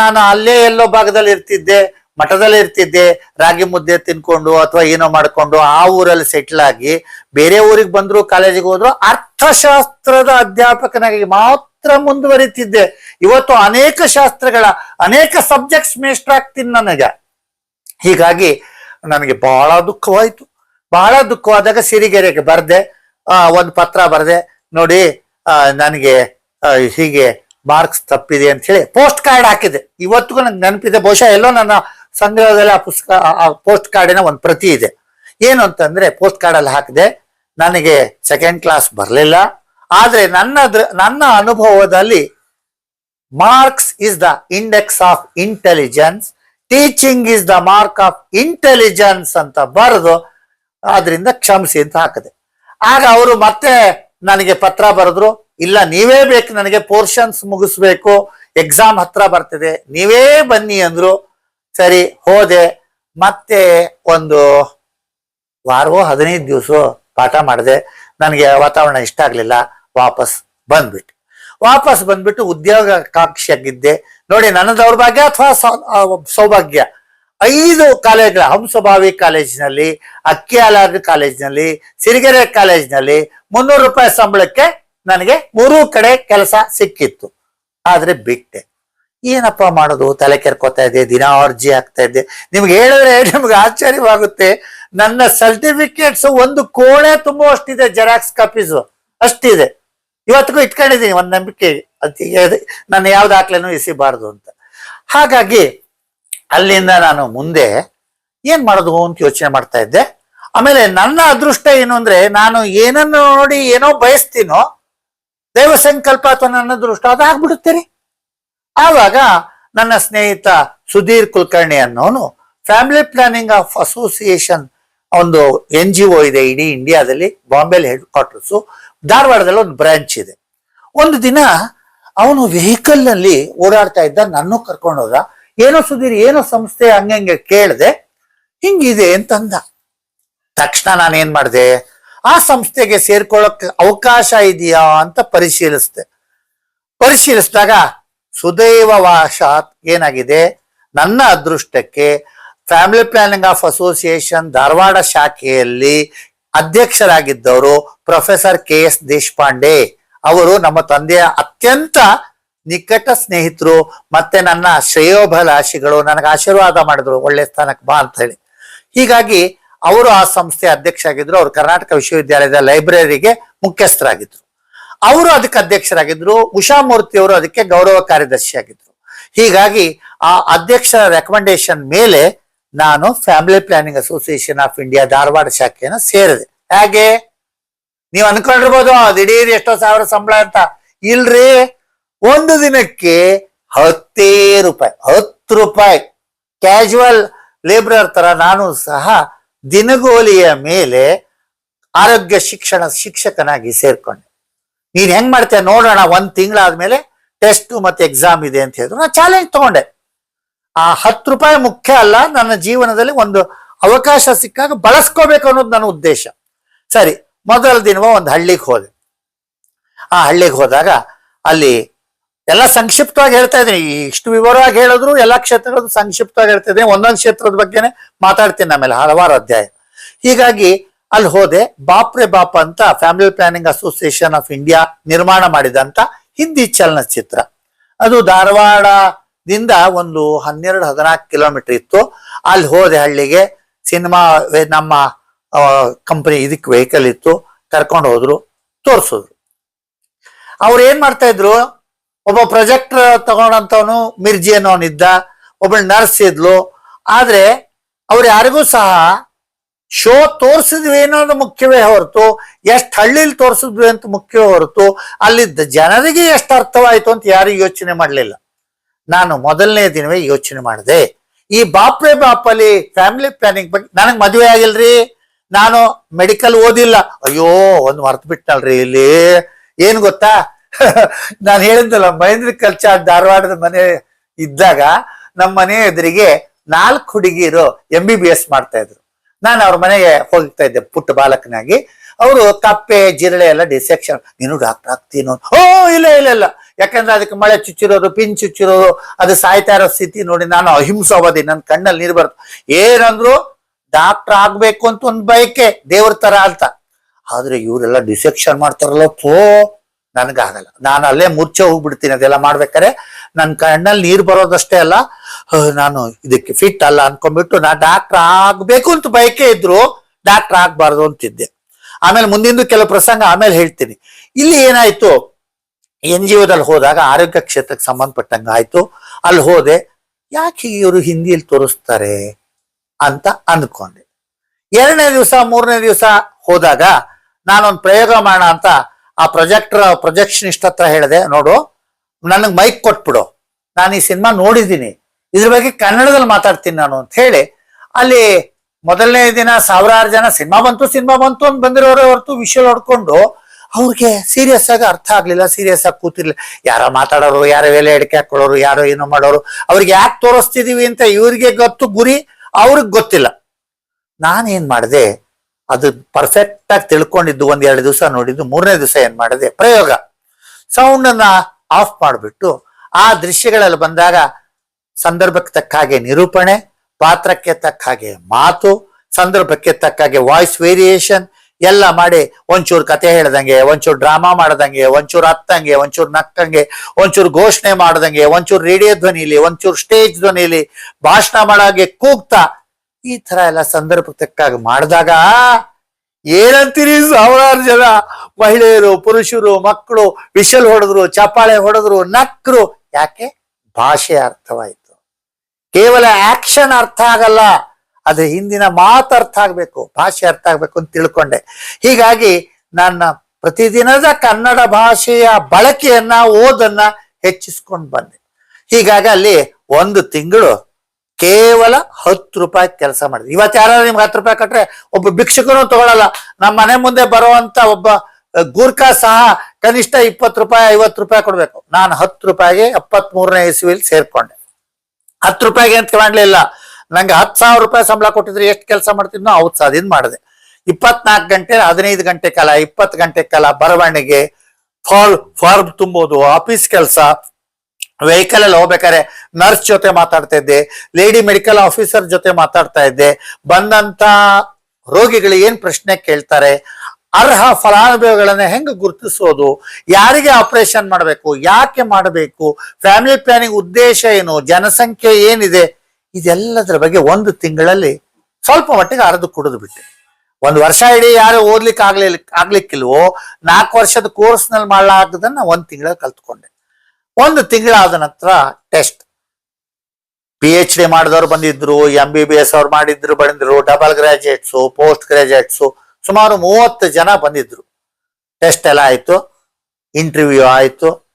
ನಾನು ಅಲ್ಲೇ ಎಲ್ಲೋ ಭಾಗದಲ್ಲಿ ಇರ್ತಿದ್ದೆ. ಮಠದಲ್ಲಿ ಇರ್ತಿದ್ದೆ, ರಾಗಿ ಮುದ್ದೆ ತಿನ್ಕೊಂಡು ಅಥವಾ ಏನೋ ಮಾಡ್ಕೊಂಡು ಆ ಊರಲ್ಲಿ ಸೆಟ್ಲ್ ಆಗಿ ಬೇರೆ ಊರಿಗೆ ಬಂದ್ರು ಕಾಲೇಜಿಗೆ ಹೋದ್ರು ಅರ್ಥಶಾಸ್ತ್ರದ ಅಧ್ಯಾಪಕನಾಗಿ ಮಾತ್ರ ಮುಂದುವರಿತಿದ್ದೆ. ಇವತ್ತು ಅನೇಕ ಶಾಸ್ತ್ರಗಳ, ಅನೇಕ ಸಬ್ಜೆಕ್ಟ್ಸ್ ಮೇಸ್ಟರ್ ಆಗ್ತೀನಿ ನನಗೆ. ಹೀಗಾಗಿ ನನಗೆ ಬಹಳ ದುಃಖವಾಯ್ತು. ಬಹಳ ದುಃಖವಾದಾಗ ಸಿರಿಗೆರೆಗೆ ಬರ್ದೆ ಒಂದು ಪತ್ರ ಬರ್ದೆ, ನೋಡಿ ನನಗೆ ಹೀಗೆ ಮಾರ್ಕ್ಸ್ ತಪ್ಪಿದೆ ಅಂತ ಹೇಳಿ ಪೋಸ್ಟ್ ಕಾರ್ಡ್ ಹಾಕಿದೆ. ಇವತ್ತಿಗೂ ನನಗೆ ನೆನಪಿದೆ, ಬಹುಶಃ ಎಲ್ಲೋ ನನ್ನ ಸಂಗ್ರಹದಲ್ಲಿ ಆ ಪುಸ್ತಕ, ಆ ಪೋಸ್ಟ್ ಕಾರ್ಡಿನ ಒಂದು ಪ್ರತಿ ಇದೆ. ಏನು ಅಂತಂದ್ರೆ ಪೋಸ್ಟ್ ಕಾರ್ಡ್ ಅಲ್ಲಿ ಹಾಕಿದೆ, ನನಗೆ ಸೆಕೆಂಡ್ ಕ್ಲಾಸ್ ಬರಲಿಲ್ಲ, ಆದರೆ ನನ್ನ ನನ್ನ ಅನುಭವದಲ್ಲಿ marks is the index of intelligence teaching is the mark of intelligence ಅಂತ ಬರೆದು ಅದರಿಂದ ಕ್ಷಮಿಸಿ ಅಂತ ಹಾಕಿದೆ. ಆಗ ಅವರು ಮತ್ತೆ ನನಗೆ ಪತ್ರ ಬರೆದ್ರು, ಇಲ್ಲ ನೀವೇ ಬೇಕು, ನನಗೆ ಪೋರ್ಷನ್ಸ್ ಮುಗಿಸ್ಬೇಕು ಎಕ್ಸಾಮ್ ಹತ್ರ ಬರ್ತಿದೆ, ನೀವೇ ಬನ್ನಿ ಅಂದ್ರು ಸರಿ, ಹೋದೆ. ಮತ್ತೆ ಒಂದು ವಾರವೋ ಹದಿನೈದು ದಿವಸ ಪಾಠ ಮಾಡಿದೆ. ನನಗೆ ವಾತಾವರಣ ಇಷ್ಟ ಆಗಲಿಲ್ಲ. ವಾಪಸ್ ಬಂದ್ಬಿಟ್ಟು. ವಾಪಸ್ ಬಂದ್ಬಿಟ್ಟು ಉದ್ಯೋಗಾಕಾಂಕ್ಷಿಯಾಗಿದ್ದೆ ನೋಡಿ, ನನ್ನ ದೌರ್ಭಾಗ್ಯ ಅಥವಾ ಸೌಭಾಗ್ಯ? ಐದು ಕಾಲೇಜ್ಗಳ ಹಂಸಭಾವಿ ಕಾಲೇಜಿನಲ್ಲಿ ಅಕ್ಕಿಯಾಲಾದ ಕಾಲೇಜಿನಲ್ಲಿ, ಸಿರಿಗೆರೆ ಕಾಲೇಜಿನಲ್ಲಿ ಮುನ್ನೂರು ರೂಪಾಯಿ ಸಂಬಳಕ್ಕೆ ನನಗೆ ಮೂರೂ ಕಡೆ ಕೆಲಸ ಸಿಕ್ಕಿತ್ತು. ಆದ್ರೆ ಬಿಟ್ಟೆ. ಏನಪ್ಪ ಮಾಡೋದು? ತಲೆ ಕೆರ್ಕೋತಾ ಇದೆ ದಿನ ಅರ್ಜಿ ಆಗ್ತಾ ಇದ್ದೆ. ನಿಮ್ಗೆ ಹೇಳಿದ್ರೆ ನಿಮ್ಗೆ ಆಶ್ಚರ್ಯವಾಗುತ್ತೆ. ನನ್ನ ಸರ್ಟಿಫಿಕೇಟ್ಸ್ ಒಂದು ಕೋಣೆ ತುಂಬುವಷ್ಟಿದೆ ಜೆರಾಕ್ಸ್ ಕಾಪೀಸ್ ಅಷ್ಟಿದೆ. ಇವತ್ತಿಗೂ ಇಟ್ಕೊಂಡಿದ್ದೀನಿ, ಒಂದು ನಂಬಿಕೆ ನನ್ನ ಯಾವ ದಾಖಲೆನೂ ಇಸಿಬಾರ್ದು ಅಂತ. ಹಾಗಾಗಿ, ಅಲ್ಲಿಂದ ನಾನು ಮುಂದೆ ಏನ್ ಮಾಡೋದು ಅಂತ ಯೋಚನೆ ಮಾಡ್ತಾ ಇದ್ದೆ. ಆಮೇಲೆ ನನ್ನ ಅದೃಷ್ಟ ಏನು ಅಂದ್ರೆ, ನಾನು ಏನನ್ನು ನೋಡಿ ಏನೋ ಬಯಸ್ತೀನೋ ದೈವ ಸಂಕಲ್ಪ ಅಥವಾ ನನ್ನ ಅದೃಷ್ಟ ಅದಾಗ್ಬಿಡುತ್ತೆ ಆವಾಗ ನನ್ನ ಸ್ನೇಹಿತ ಸುಧೀರ್ ಕುಲಕರ್ಣಿ ಅನ್ನೋನು ಫ್ಯಾಮಿಲಿ ಪ್ಲಾನಿಂಗ್ ಆಫ್ ಅಸೋಸಿಯೇಷನ್ ಒಂದು ಎನ್ ಜಿ ಒ ಇದೆ ಇಡೀ ಇಂಡಿಯಾದಲ್ಲಿ ಬಾಂಬೆಲಿ ಹೆಡ್ ಕ್ವಾರ್ಟರ್ಸ್ ಧಾರವಾಡದಲ್ಲಿ ಒಂದು ಬ್ರಾಂಚ್ ಇದೆ. ಒಂದು ದಿನ ಅವನು ವೆಹಿಕಲ್ನಲ್ಲಿ ಓಡಾಡ್ತಾ ಇದ್ದ ನನ್ನ ಕರ್ಕೊಂಡು ಹೋದ. ಏನೋ ಸುಧೀರ್, ಏನೋ ಸಂಸ್ಥೆ ಹಂಗೆ ಕೇಳಿದೆ, ಹಿಂಗಿದೆ ಅಂತಂದ. ತಕ್ಷಣ ನಾನು ಏನ್ ಮಾಡಿದೆ? ಆ ಸಂಸ್ಥೆಗೆ ಸೇರ್ಕೊಳ್ಳೋಕೆ ಅವಕಾಶ ಇದೆಯಾ ಅಂತ ಪರಿಶೀಲಿಸಿದೆ. ಪರಿಶೀಲಿಸಿದಾಗ ಸುದೈವ ವಾಶಾತ್ ಏನಾಗಿದೆ? ನನ್ನ ಅದೃಷ್ಟಕ್ಕೆ family planning of association Dharwad ಶಾಖೆಯಲ್ಲಿ ಅಧ್ಯಕ್ಷರಾಗಿದ್ದವರು ಪ್ರೊಫೆಸರ್ ಕೆ ಎಸ್ ದೇಶಪಾಂಡೆ. ಅವರು ನಮ್ಮ ತಂದೆಯ ಅತ್ಯಂತ ನಿಕಟ ಸ್ನೇಹಿತರು ಮತ್ತೆ ನನ್ನ ಶ್ರೇಯೋಭಿಲಾಷಿಗಳು, ನನಗೆ ಆಶೀರ್ವಾದ ಮಾಡಿದ್ರು, ಒಳ್ಳೆ ಸ್ಥಾನಕ್ಕೆ ಬಾ ಅಂತ ಹೇಳಿ. ಹೀಗಾಗಿ ಅವರು ಆ ಸಂಸ್ಥೆ ಅಧ್ಯಕ್ಷ ಆಗಿದ್ರು ಅವರು ಕರ್ನಾಟಕ ವಿಶ್ವವಿದ್ಯಾಲಯದ ಲೈಬ್ರರಿಗೆ ಮುಖ್ಯಸ್ಥರಾಗಿದ್ರು. ಅವರು ಅದಕ್ಕೆ ಅಧ್ಯಕ್ಷರಾಗಿದ್ರು ಉಷಾ ಮೂರ್ತಿ ಅವರು ಅದಕ್ಕೆ ಗೌರವ ಕಾರ್ಯದರ್ಶಿ ಆಗಿದ್ರು ಹೀಗಾಗಿ ಆ ಅಧ್ಯಕ್ಷರ ರೆಕಮೆಂಡೇಶನ್ ಮೇಲೆ ನಾನು family planning association of India Dharwad ಶಾಖೆಯನ್ನು ಸೇರಿದೆ. ಹೇಗೆ? ನೀವು ಅನ್ಕೊಂಡಿರ್ಬೋದು ದಿಢೀರ್ ಎಷ್ಟೋ ಸಾವಿರ ಸಂಬಳ ಅಂತ. ಇಲ್ರಿ, ಒಂದು ದಿನಕ್ಕೆ ಹತ್ತೇ ರೂಪಾಯಿ, ಹತ್ತು ರೂಪಾಯಿ. ಕ್ಯಾಶುವಲ್ ಲೇಬರರ್ ತರ ನಾನು ಸಹ ದಿನಗೂಲಿಯ ಮೇಲೆ ಆರೋಗ್ಯ ಶಿಕ್ಷಣ ಶಿಕ್ಷಕನಾಗಿ ಸೇರ್ಕೊಂಡೆ. ನೀನ್ ಹೆಂಗ್ ಮಾಡ್ತೀಯ ನೋಡೋಣ ಒಂದ್ ತಿಂಗಳಾದ್ಮೇಲೆ ಟೆಸ್ಟ್ ಮತ್ತೆ ಎಕ್ಸಾಮ್ ಇದೆ ಅಂತ ಹೇಳಿದ್ರು. ನಾ ಚಾಲೆಂಜ್ ತಗೊಂಡೆ. ಆ ಹತ್ತು ರೂಪಾಯಿ ಮುಖ್ಯ ಅಲ್ಲ, ನನ್ನ ಜೀವನದಲ್ಲಿ ಒಂದು ಅವಕಾಶ ಸಿಕ್ಕಾಗ ಬಳಸ್ಕೋಬೇಕು ಅನ್ನೋದು ನನ್ನ ಉದ್ದೇಶ. ಸರಿ, ಮೊದಲ ದಿನವ ಒಂದು ಹಳ್ಳಿಗೆ ಹೋದೆ. ಆ ಹಳ್ಳಿಗೆ ಹೋದಾಗ ಅಲ್ಲಿ ಎಲ್ಲ ಸಂಕ್ಷಿಪ್ತವಾಗಿ ಹೇಳ್ತಾ ಇದ್ದೀನಿ. ಇಷ್ಟು ವಿವರವಾಗಿ ಹೇಳಿದ್ರು, ಎಲ್ಲ ಕ್ಷೇತ್ರಗಳು ಸಂಕ್ಷಿಪ್ತವಾಗಿ ಹೇಳ್ತಾ ಇದ್ದೀನಿ. ಒಂದೊಂದು ಕ್ಷೇತ್ರದ ಬಗ್ಗೆನೇ ಮಾತಾಡ್ತೀನಿ ಆಮೇಲೆ ಹಲವಾರು ಅಧ್ಯಾಯ. ಹೀಗಾಗಿ ಅಲ್ಲಿ ಹೋದೆ. ಬಾಪ್ರೆ ಬಾಪ ಅಂತ family planning association of India ನಿರ್ಮಾಣ ಮಾಡಿದಂತ ಹಿಂದಿ ಚಲನಚಿತ್ರ. ಅದು ಧಾರವಾಡದಿಂದ ಒಂದು ಹನ್ನೆರಡು ಹದಿನಾಲ್ಕು ಕಿಲೋಮೀಟರ್ ಇತ್ತು. ಅಲ್ಲಿ ಹೋದೆ ಹಳ್ಳಿಗೆ. ಸಿನಿಮಾ ನಮ್ಮ ಕಂಪನಿ ಇದಕ್ಕೆ ವೆಹಿಕಲ್ ಇತ್ತು. ಕರ್ಕೊಂಡು ಹೋದ್ರು. ತೋರಿಸಿದ್ರು. ಅವ್ರು ಏನ್ ಮಾಡ್ತಾ ಇದ್ರು? ಒಬ್ಬ ಪ್ರೊಜೆಕ್ಟರ್ ತಗೊಂಡಂತವನು ಮಿರ್ಜಿ ಅನ್ನೋನಿದ್ದ. ಒಬ್ಬಳು ನರ್ಸ್ ಇದ್ಲು. ಆದ್ರೆ ಅವ್ರು ಯಾರಿಗೂ ಸಹ ಶೋ ತೋರಿಸಿದ್ವಿ ಅನ್ನೋದು ಮುಖ್ಯವೇ ಹೊರತು, ಎಷ್ಟು ಹಳ್ಳಿಲಿ ತೋರಿಸಿದ್ವಿ ಅಂತ ಮುಖ್ಯವೇ ಹೊರತು, ಅಲ್ಲಿದ್ದ ಜನರಿಗೆ ಎಷ್ಟು ಅರ್ಥವಾಯಿತು ಅಂತ ಯಾರು ಯೋಚನೆ ಮಾಡಲಿಲ್ಲ. ನಾನು ಮೊದಲನೇ ದಿನವೇ ಯೋಚನೆ ಮಾಡಿದೆ. ಈ ಬಾಪೇ ಬಾಪಲ್ಲಿ ಫ್ಯಾಮಿಲಿ ಪ್ಲಾನಿಂಗ್ ಬಗ್ಗೆ ನನಗೆ ಮದುವೆ ಆಗಿಲ್ರಿ. ನಾನು ಮೆಡಿಕಲ್ ಓದಿಲ್ಲ. ಅಯ್ಯೋ, ಒಂದು ಮರ್ತು ಬಿಟ್ಟಲ್ರಿ ಇಲ್ಲಿ. ಏನು ಗೊತ್ತಾ? [LAUGHS] ನಾನು ಹೇಳಿದ್ದಲ್ಲ ಮಹೇಂದ್ರ ಕಲ್ಚಾರ್ ಧಾರವಾಡದ ಮನೆ ಇದ್ದಾಗ ನಮ್ಮ ಮನೆ ಎದುರಿಗೆ ನಾಲ್ಕು ಹುಡುಗಿರು ಎಂ ಬಿ ಬಿ ಎಸ್ ಮಾಡ್ತಾ ಇದ್ರು. ನಾನು ಅವ್ರ ಮನೆಗೆ ಹೋಗ್ತಾ ಇದ್ದೆ ಪುಟ್ಟ ಬಾಲಕನಾಗಿ. ಅವರು ಕಪ್ಪೆ, ಜಿರಳೆ ಎಲ್ಲ ಡಿಸೆಕ್ಷನ್ ನೀನು ಡಾಕ್ಟರ್ ಆಗ್ತೀನೋ? ಓ, ಇಲ್ಲ ಇಲ್ಲ ಇಲ್ಲ. ಯಾಕಂದ್ರೆ ಅದಕ್ಕೆ ಮಳೆ ಚುಚ್ಚಿರೋದು, ಪಿನ್ ಚುಚ್ಚಿರೋದು, ಅದು ಸಾಯ್ತಾ ಇರೋ ಸ್ಥಿತಿ ನೋಡಿ ನಾನು ಅಹಿಂಸವಾದಿ. ನನ್ನ ಕಣ್ಣಲ್ಲಿ ನೀರು ಬರುತ್ತೆ. ಏನಂದ್ರು ಡಾಕ್ಟರ್ ಆಗ್ಬೇಕು ಅಂತ ಒಂದು ಬಯಕೆ ದೇವ್ರ ತರ ಅಂತ. ಆದ್ರೆ ಇವರೆಲ್ಲ ಡಿಸೆಕ್ಷನ್ ಮಾಡ್ತಾರಲ್ಲ ಪೋ ನನ್ಗಾಗಲ್ಲ. ನಾನು ಅಲ್ಲೇ ಮುರ್ಚೆ ಹೋಗ್ಬಿಡ್ತೀನಿ ಅದೆಲ್ಲ ಮಾಡ್ಬೇಕಾರೆ ನನ್ನ ಕಣ್ಣಲ್ಲಿ ನೀರು ಬರೋದಷ್ಟೇ ಅಲ್ಲ ನಾನು ಇದಕ್ಕೆ ಫಿಟ್ ಅಲ್ಲ ಅನ್ಕೊಂಡ್ಬಿಟ್ಟು ನಾ ಡಾಕ್ಟರ್ ಆಗ್ಬೇಕು ಅಂತ ಬಯಕೆ ಇದ್ರು ಡಾಕ್ಟರ್ ಆಗ್ಬಾರ್ದು ಅಂತಿದ್ದೆ. ಆಮೇಲೆ ಮುಂದಿಂದು ಕೆಲವು ಪ್ರಸಂಗ ಆಮೇಲೆ ಹೇಳ್ತೀನಿ. ಇಲ್ಲಿ ಏನಾಯ್ತು? ಎನ್ ಜಿ ಒದಲ್ಲಿ ಹೋದಾಗ ಆರೋಗ್ಯ ಕ್ಷೇತ್ರಕ್ಕೆ ಸಂಬಂಧಪಟ್ಟಂಗ ಆಯ್ತು. ಅಲ್ಲಿ ಹೋದೆ, ಯಾಕೆ ಇವರು ಹಿಂದಿಯಲ್ಲಿ ತೋರಿಸ್ತಾರೆ ಅಂತ ಅಂದ್ಕೊಂಡೆ ಎರಡನೇ ದಿವಸ, ಮೂರನೇ ದಿವಸ ಹೋದಾಗ ನಾನೊಂದು ಪ್ರಯೋಗ ಮಾಡೋಣ ಅಂತ ಆ ಪ್ರೊಜೆಕ್ಟರ್, ಪ್ರೊಜೆಕ್ಷನಿಸ್ಟ್ ಹತ್ರ ಹೇಳಿದೆ, ನೋಡು, ನನಗೆ ಮೈಕ್ ಕೊಟ್ಬಿಡು. ನಾನು ಈ ಸಿನಿಮಾ ನೋಡಿದ್ದೀನಿ. ಇದ್ರ ಬಗ್ಗೆ ಕನ್ನಡದಲ್ಲಿ ಮಾತಾಡ್ತೀನಿ ನಾನು ಅಂತ ಹೇಳಿ, ಅಲ್ಲಿ ಮೊದಲನೇ ದಿನ ಸಾವಿರಾರು ಜನ ಸಿನಿಮಾ ಬಂತು ಸಿನಿಮಾ ಬಂತು ಅಂತ ಬಂದಿರೋರು ಹೊರತು ವಿಷಯ ಹೊಡ್ಕೊಂಡು ಅವ್ರಿಗೆ ಸೀರಿಯಸ್ ಆಗಿ ಅರ್ಥ ಆಗ್ಲಿಲ್ಲ ಸೀರಿಯಸ್ ಆಗಿ ಕೂತಿರ್ಲಿಲ್ಲ. ಯಾರೋ ಮಾತಾಡೋರು, ಯಾರೋ ಎಲೆ ಅಡಿಕೆ ಹಾಕೊಳ್ಳೋರು, ಯಾರೋ ಏನೋ ಮಾಡೋರು, ಅವ್ರಿಗೆ ಯಾಕೆ ತೋರಿಸ್ತಿದೀವಿ ಅಂತ ಇವ್ರಿಗೆ ಗೊತ್ತು, ಗುರಿ ಅವ್ರಿಗೆ ಗೊತ್ತಿಲ್ಲ. ನಾನೇನ್ ಮಾಡಿದೆ, ಅದು ಪರ್ಫೆಕ್ಟ್ ಆಗಿ ತಿಳ್ಕೊಂಡಿದ್ದು ಒಂದ್ ಎರಡು ದಿವಸ ನೋಡಿದ್ದು, ಮೂರನೇ ದಿವಸ ಏನ್ ಮಾಡಿದೆ, ಪ್ರಯೋಗ. ಸೌಂಡ್ ಆಫ್ ಮಾಡಿಬಿಟ್ಟು, ಆ ದೃಶ್ಯಗಳಲ್ಲಿ ಬಂದಾಗ ಸಂದರ್ಭಕ್ಕೆ ತಕ್ಕ ಹಾಗೆ ನಿರೂಪಣೆ, ಪಾತ್ರಕ್ಕೆ ತಕ್ಕ ಹಾಗೆ ಮಾತು, ಸಂದರ್ಭಕ್ಕೆ ತಕ್ಕ ಹಾಗೆ ವಾಯ್ಸ್ ವೇರಿಯೇಷನ್ ಎಲ್ಲ ಮಾಡಿ ಒಂಚೂರು ಕತೆ ಹೇಳ್ದಂಗೆ, ಒಂಚೂರು ಡ್ರಾಮಾ ಮಾಡ್ದಂಗೆ, ಒಂಚೂರು ಹತ್ತಂಗೆ, ಒಂಚೂರು ನಕ್ಕಂಗೆ, ಒಂಚೂರು ಘೋಷಣೆ ಮಾಡ್ದಂಗೆ, ಒಂಚೂರು ರೇಡಿಯೋ ಧ್ವನಿಲಿ, ಒಂಚೂರು ಸ್ಟೇಜ್ ಧ್ವನಿಲಿ ಭಾಷಣ ಮಾಡಾಗೆ ಕೂಗ್ತಾ ಈ ತರ ಎಲ್ಲ ಸಂದರ್ಭಕ್ಕೆ ತಕ್ಕಾಗಿ ಮಾಡಿದಾಗ ಏನಂತೀರಿ ಸಾವಿರಾರು ಜನ ಮಹಿಳೆಯರು, ಪುರುಷರು, ಮಕ್ಕಳು ವಿಶಲ್ ಹೊಡೆದ್ರು, ಚಪ್ಪಾಳೆ ಹೊಡೆದ್ರು, ನಕ್ರು. ಯಾಕೆ? ಭಾಷೆ ಅರ್ಥವಾಯ್ತು. ಕೇವಲ ಆಕ್ಷನ್ ಅರ್ಥ ಆಗಲ್ಲ ಅದ್ರ ಹಿಂದಿನ ಮಾತು ಅರ್ಥ ಆಗ್ಬೇಕು, ಭಾಷೆ ಅರ್ಥ ಆಗ್ಬೇಕು ಅಂತ ತಿಳ್ಕೊಂಡೆ. ಹೀಗಾಗಿ ನನ್ನ ಪ್ರತಿದಿನದ ಕನ್ನಡ ಭಾಷೆಯ ಬಳಕೆಯನ್ನ, ಓದನ್ನ ಹೆಚ್ಚಿಸ್ಕೊಂಡು ಬಂದೆ. ಹೀಗಾಗಿ ಅಲ್ಲಿ ಒಂದು ತಿಂಗಳು ಕೇವಲ ಹತ್ತು ರೂಪಾಯಿ ಕೆಲಸ ಮಾಡಿದೆ. ಇವತ್ತು ಯಾರು ನಿಮ್ಗೆ ಹತ್ತು ರೂಪಾಯಿ ಕಟ್ರೆ ಒಬ್ಬ ಭಿಕ್ಷುಕನು ತಗೊಳಲ್ಲ. ನಮ್ಮ ಮನೆ ಮುಂದೆ ಬರುವಂತ ಒಬ್ಬ ಗೂರ್ಖ ಗೂರ್ಖಾ ಸಹ ಕನಿಷ್ಠ ಇಪ್ಪತ್ತು ರೂಪಾಯಿ, ಐವತ್ತು ರೂಪಾಯಿ ಕೊಡಬೇಕು. ನಾನು ಹತ್ತು ರೂಪಾಯಿಗೆ ಎಪ್ಪತ್ತ್ ಮೂರನೇ ಇಸ್ವಿಲಿ ಸೇರ್ಕೊಂಡೆ. ಹತ್ತು ರೂಪಾಯಿಗೆ ಅಂತ ಮಾಡ್ಲಿಲ್ಲ ನಂಗೆ ಹತ್ತು ಸಾವಿರ ರೂಪಾಯಿ ಸಂಬಳ ಕೊಟ್ಟಿದ್ರೆ ಎಷ್ಟು ಕೆಲಸ ಮಾಡ್ತಿದ್ನೋ ಅದನ್ನ ಮಾಡಿದೆ. ಇಪ್ಪತ್ನಾಲ್ಕು ಗಂಟೆ, ಹದಿನೈದು ಗಂಟೆ ಕಾಲ, ಇಪ್ಪತ್ತು ಗಂಟೆ ಕಾಲ ಬರವಣಿಗೆ, ಫಾಲ್, ಫಾರ್ಮ್ ತುಂಬೋದು, ಆಫೀಸ್ ಕೆಲಸ ವೆಹಿಕಲ್ ಅಲ್ಲಿ ಹೋಗ್ಬೇಕಾದ್ರೆ ನರ್ಸ್ ಜೊತೆ ಮಾತಾಡ್ತಾ ಇದ್ದೆ ಲೇಡಿ ಮೆಡಿಕಲ್ ಆಫೀಸರ್ ಜೊತೆ ಮಾತಾಡ್ತಾ ಇದ್ದೆ. ಬಂದಂತ ರೋಗಿಗಳು ಏನ್ ಪ್ರಶ್ನೆ ಕೇಳ್ತಾರೆ? ಅರ್ಹ ಫಲಾನುಭವಿಗಳನ್ನ ಹೆಂಗ್ ಗುರುತಿಸೋದು? ಯಾರಿಗೆ ಆಪರೇಷನ್ ಮಾಡಬೇಕು? ಯಾಕೆ ಮಾಡಬೇಕು? ಫ್ಯಾಮಿಲಿ ಪ್ಲಾನಿಂಗ್ ಉದ್ದೇಶ ಏನು? ಜನಸಂಖ್ಯೆ ಏನಿದೆ? ಇದೆಲ್ಲದರ ಬಗ್ಗೆ ಒಂದು ತಿಂಗಳಲ್ಲಿ ಸ್ವಲ್ಪ ಮಟ್ಟಿಗೆ ಅರ್ದು ಕುಡಿದು ಬಿಟ್ಟೆ. ಒಂದು ವರ್ಷ ಇಡೀ ಯಾರು ಓದ್ಲಿಕ್ಕೆ ಆಗ್ಲಿಲ್ಲ ಆಗ್ಲಿಕ್ಕಿಲ್ವೋ, ನಾಲ್ಕು ವರ್ಷದ ಕೋರ್ಸ್ನಲ್ಲಿ ಮಾಡಲಾಗದನ್ನ ಒಂದು ತಿಂಗಳಲ್ಲಿ ಕಲ್ತ್ಕೊಂಡೆ. ಒಂದು ತಿಂಗಳಾದ ನಂತರ ಟೆಸ್ಟ್ ಪಿ ಎಚ್ ಡಿ ಮಾಡಿದವ್ರು ಬಂದಿದ್ರು ಎಂ ಬಿ ಬಿ ಎಸ್ ಅವ್ರು ಮಾಡಿದ್ರು, ಬಂದಿದ್ರು ಡಬಲ್ ಗ್ರಾಜುಯೇಟ್ಸು ಪೋಸ್ಟ್ ಗ್ರಾಜುಯೇಟ್ಸು ಸುಮಾರು ಮೂವತ್ತು ಜನ ಬಂದಿದ್ರು. ಟೆಸ್ಟ್ ಎಲ್ಲ ಆಯ್ತು. ಇಂಟರ್ವ್ಯೂ ಆಯ್ತು.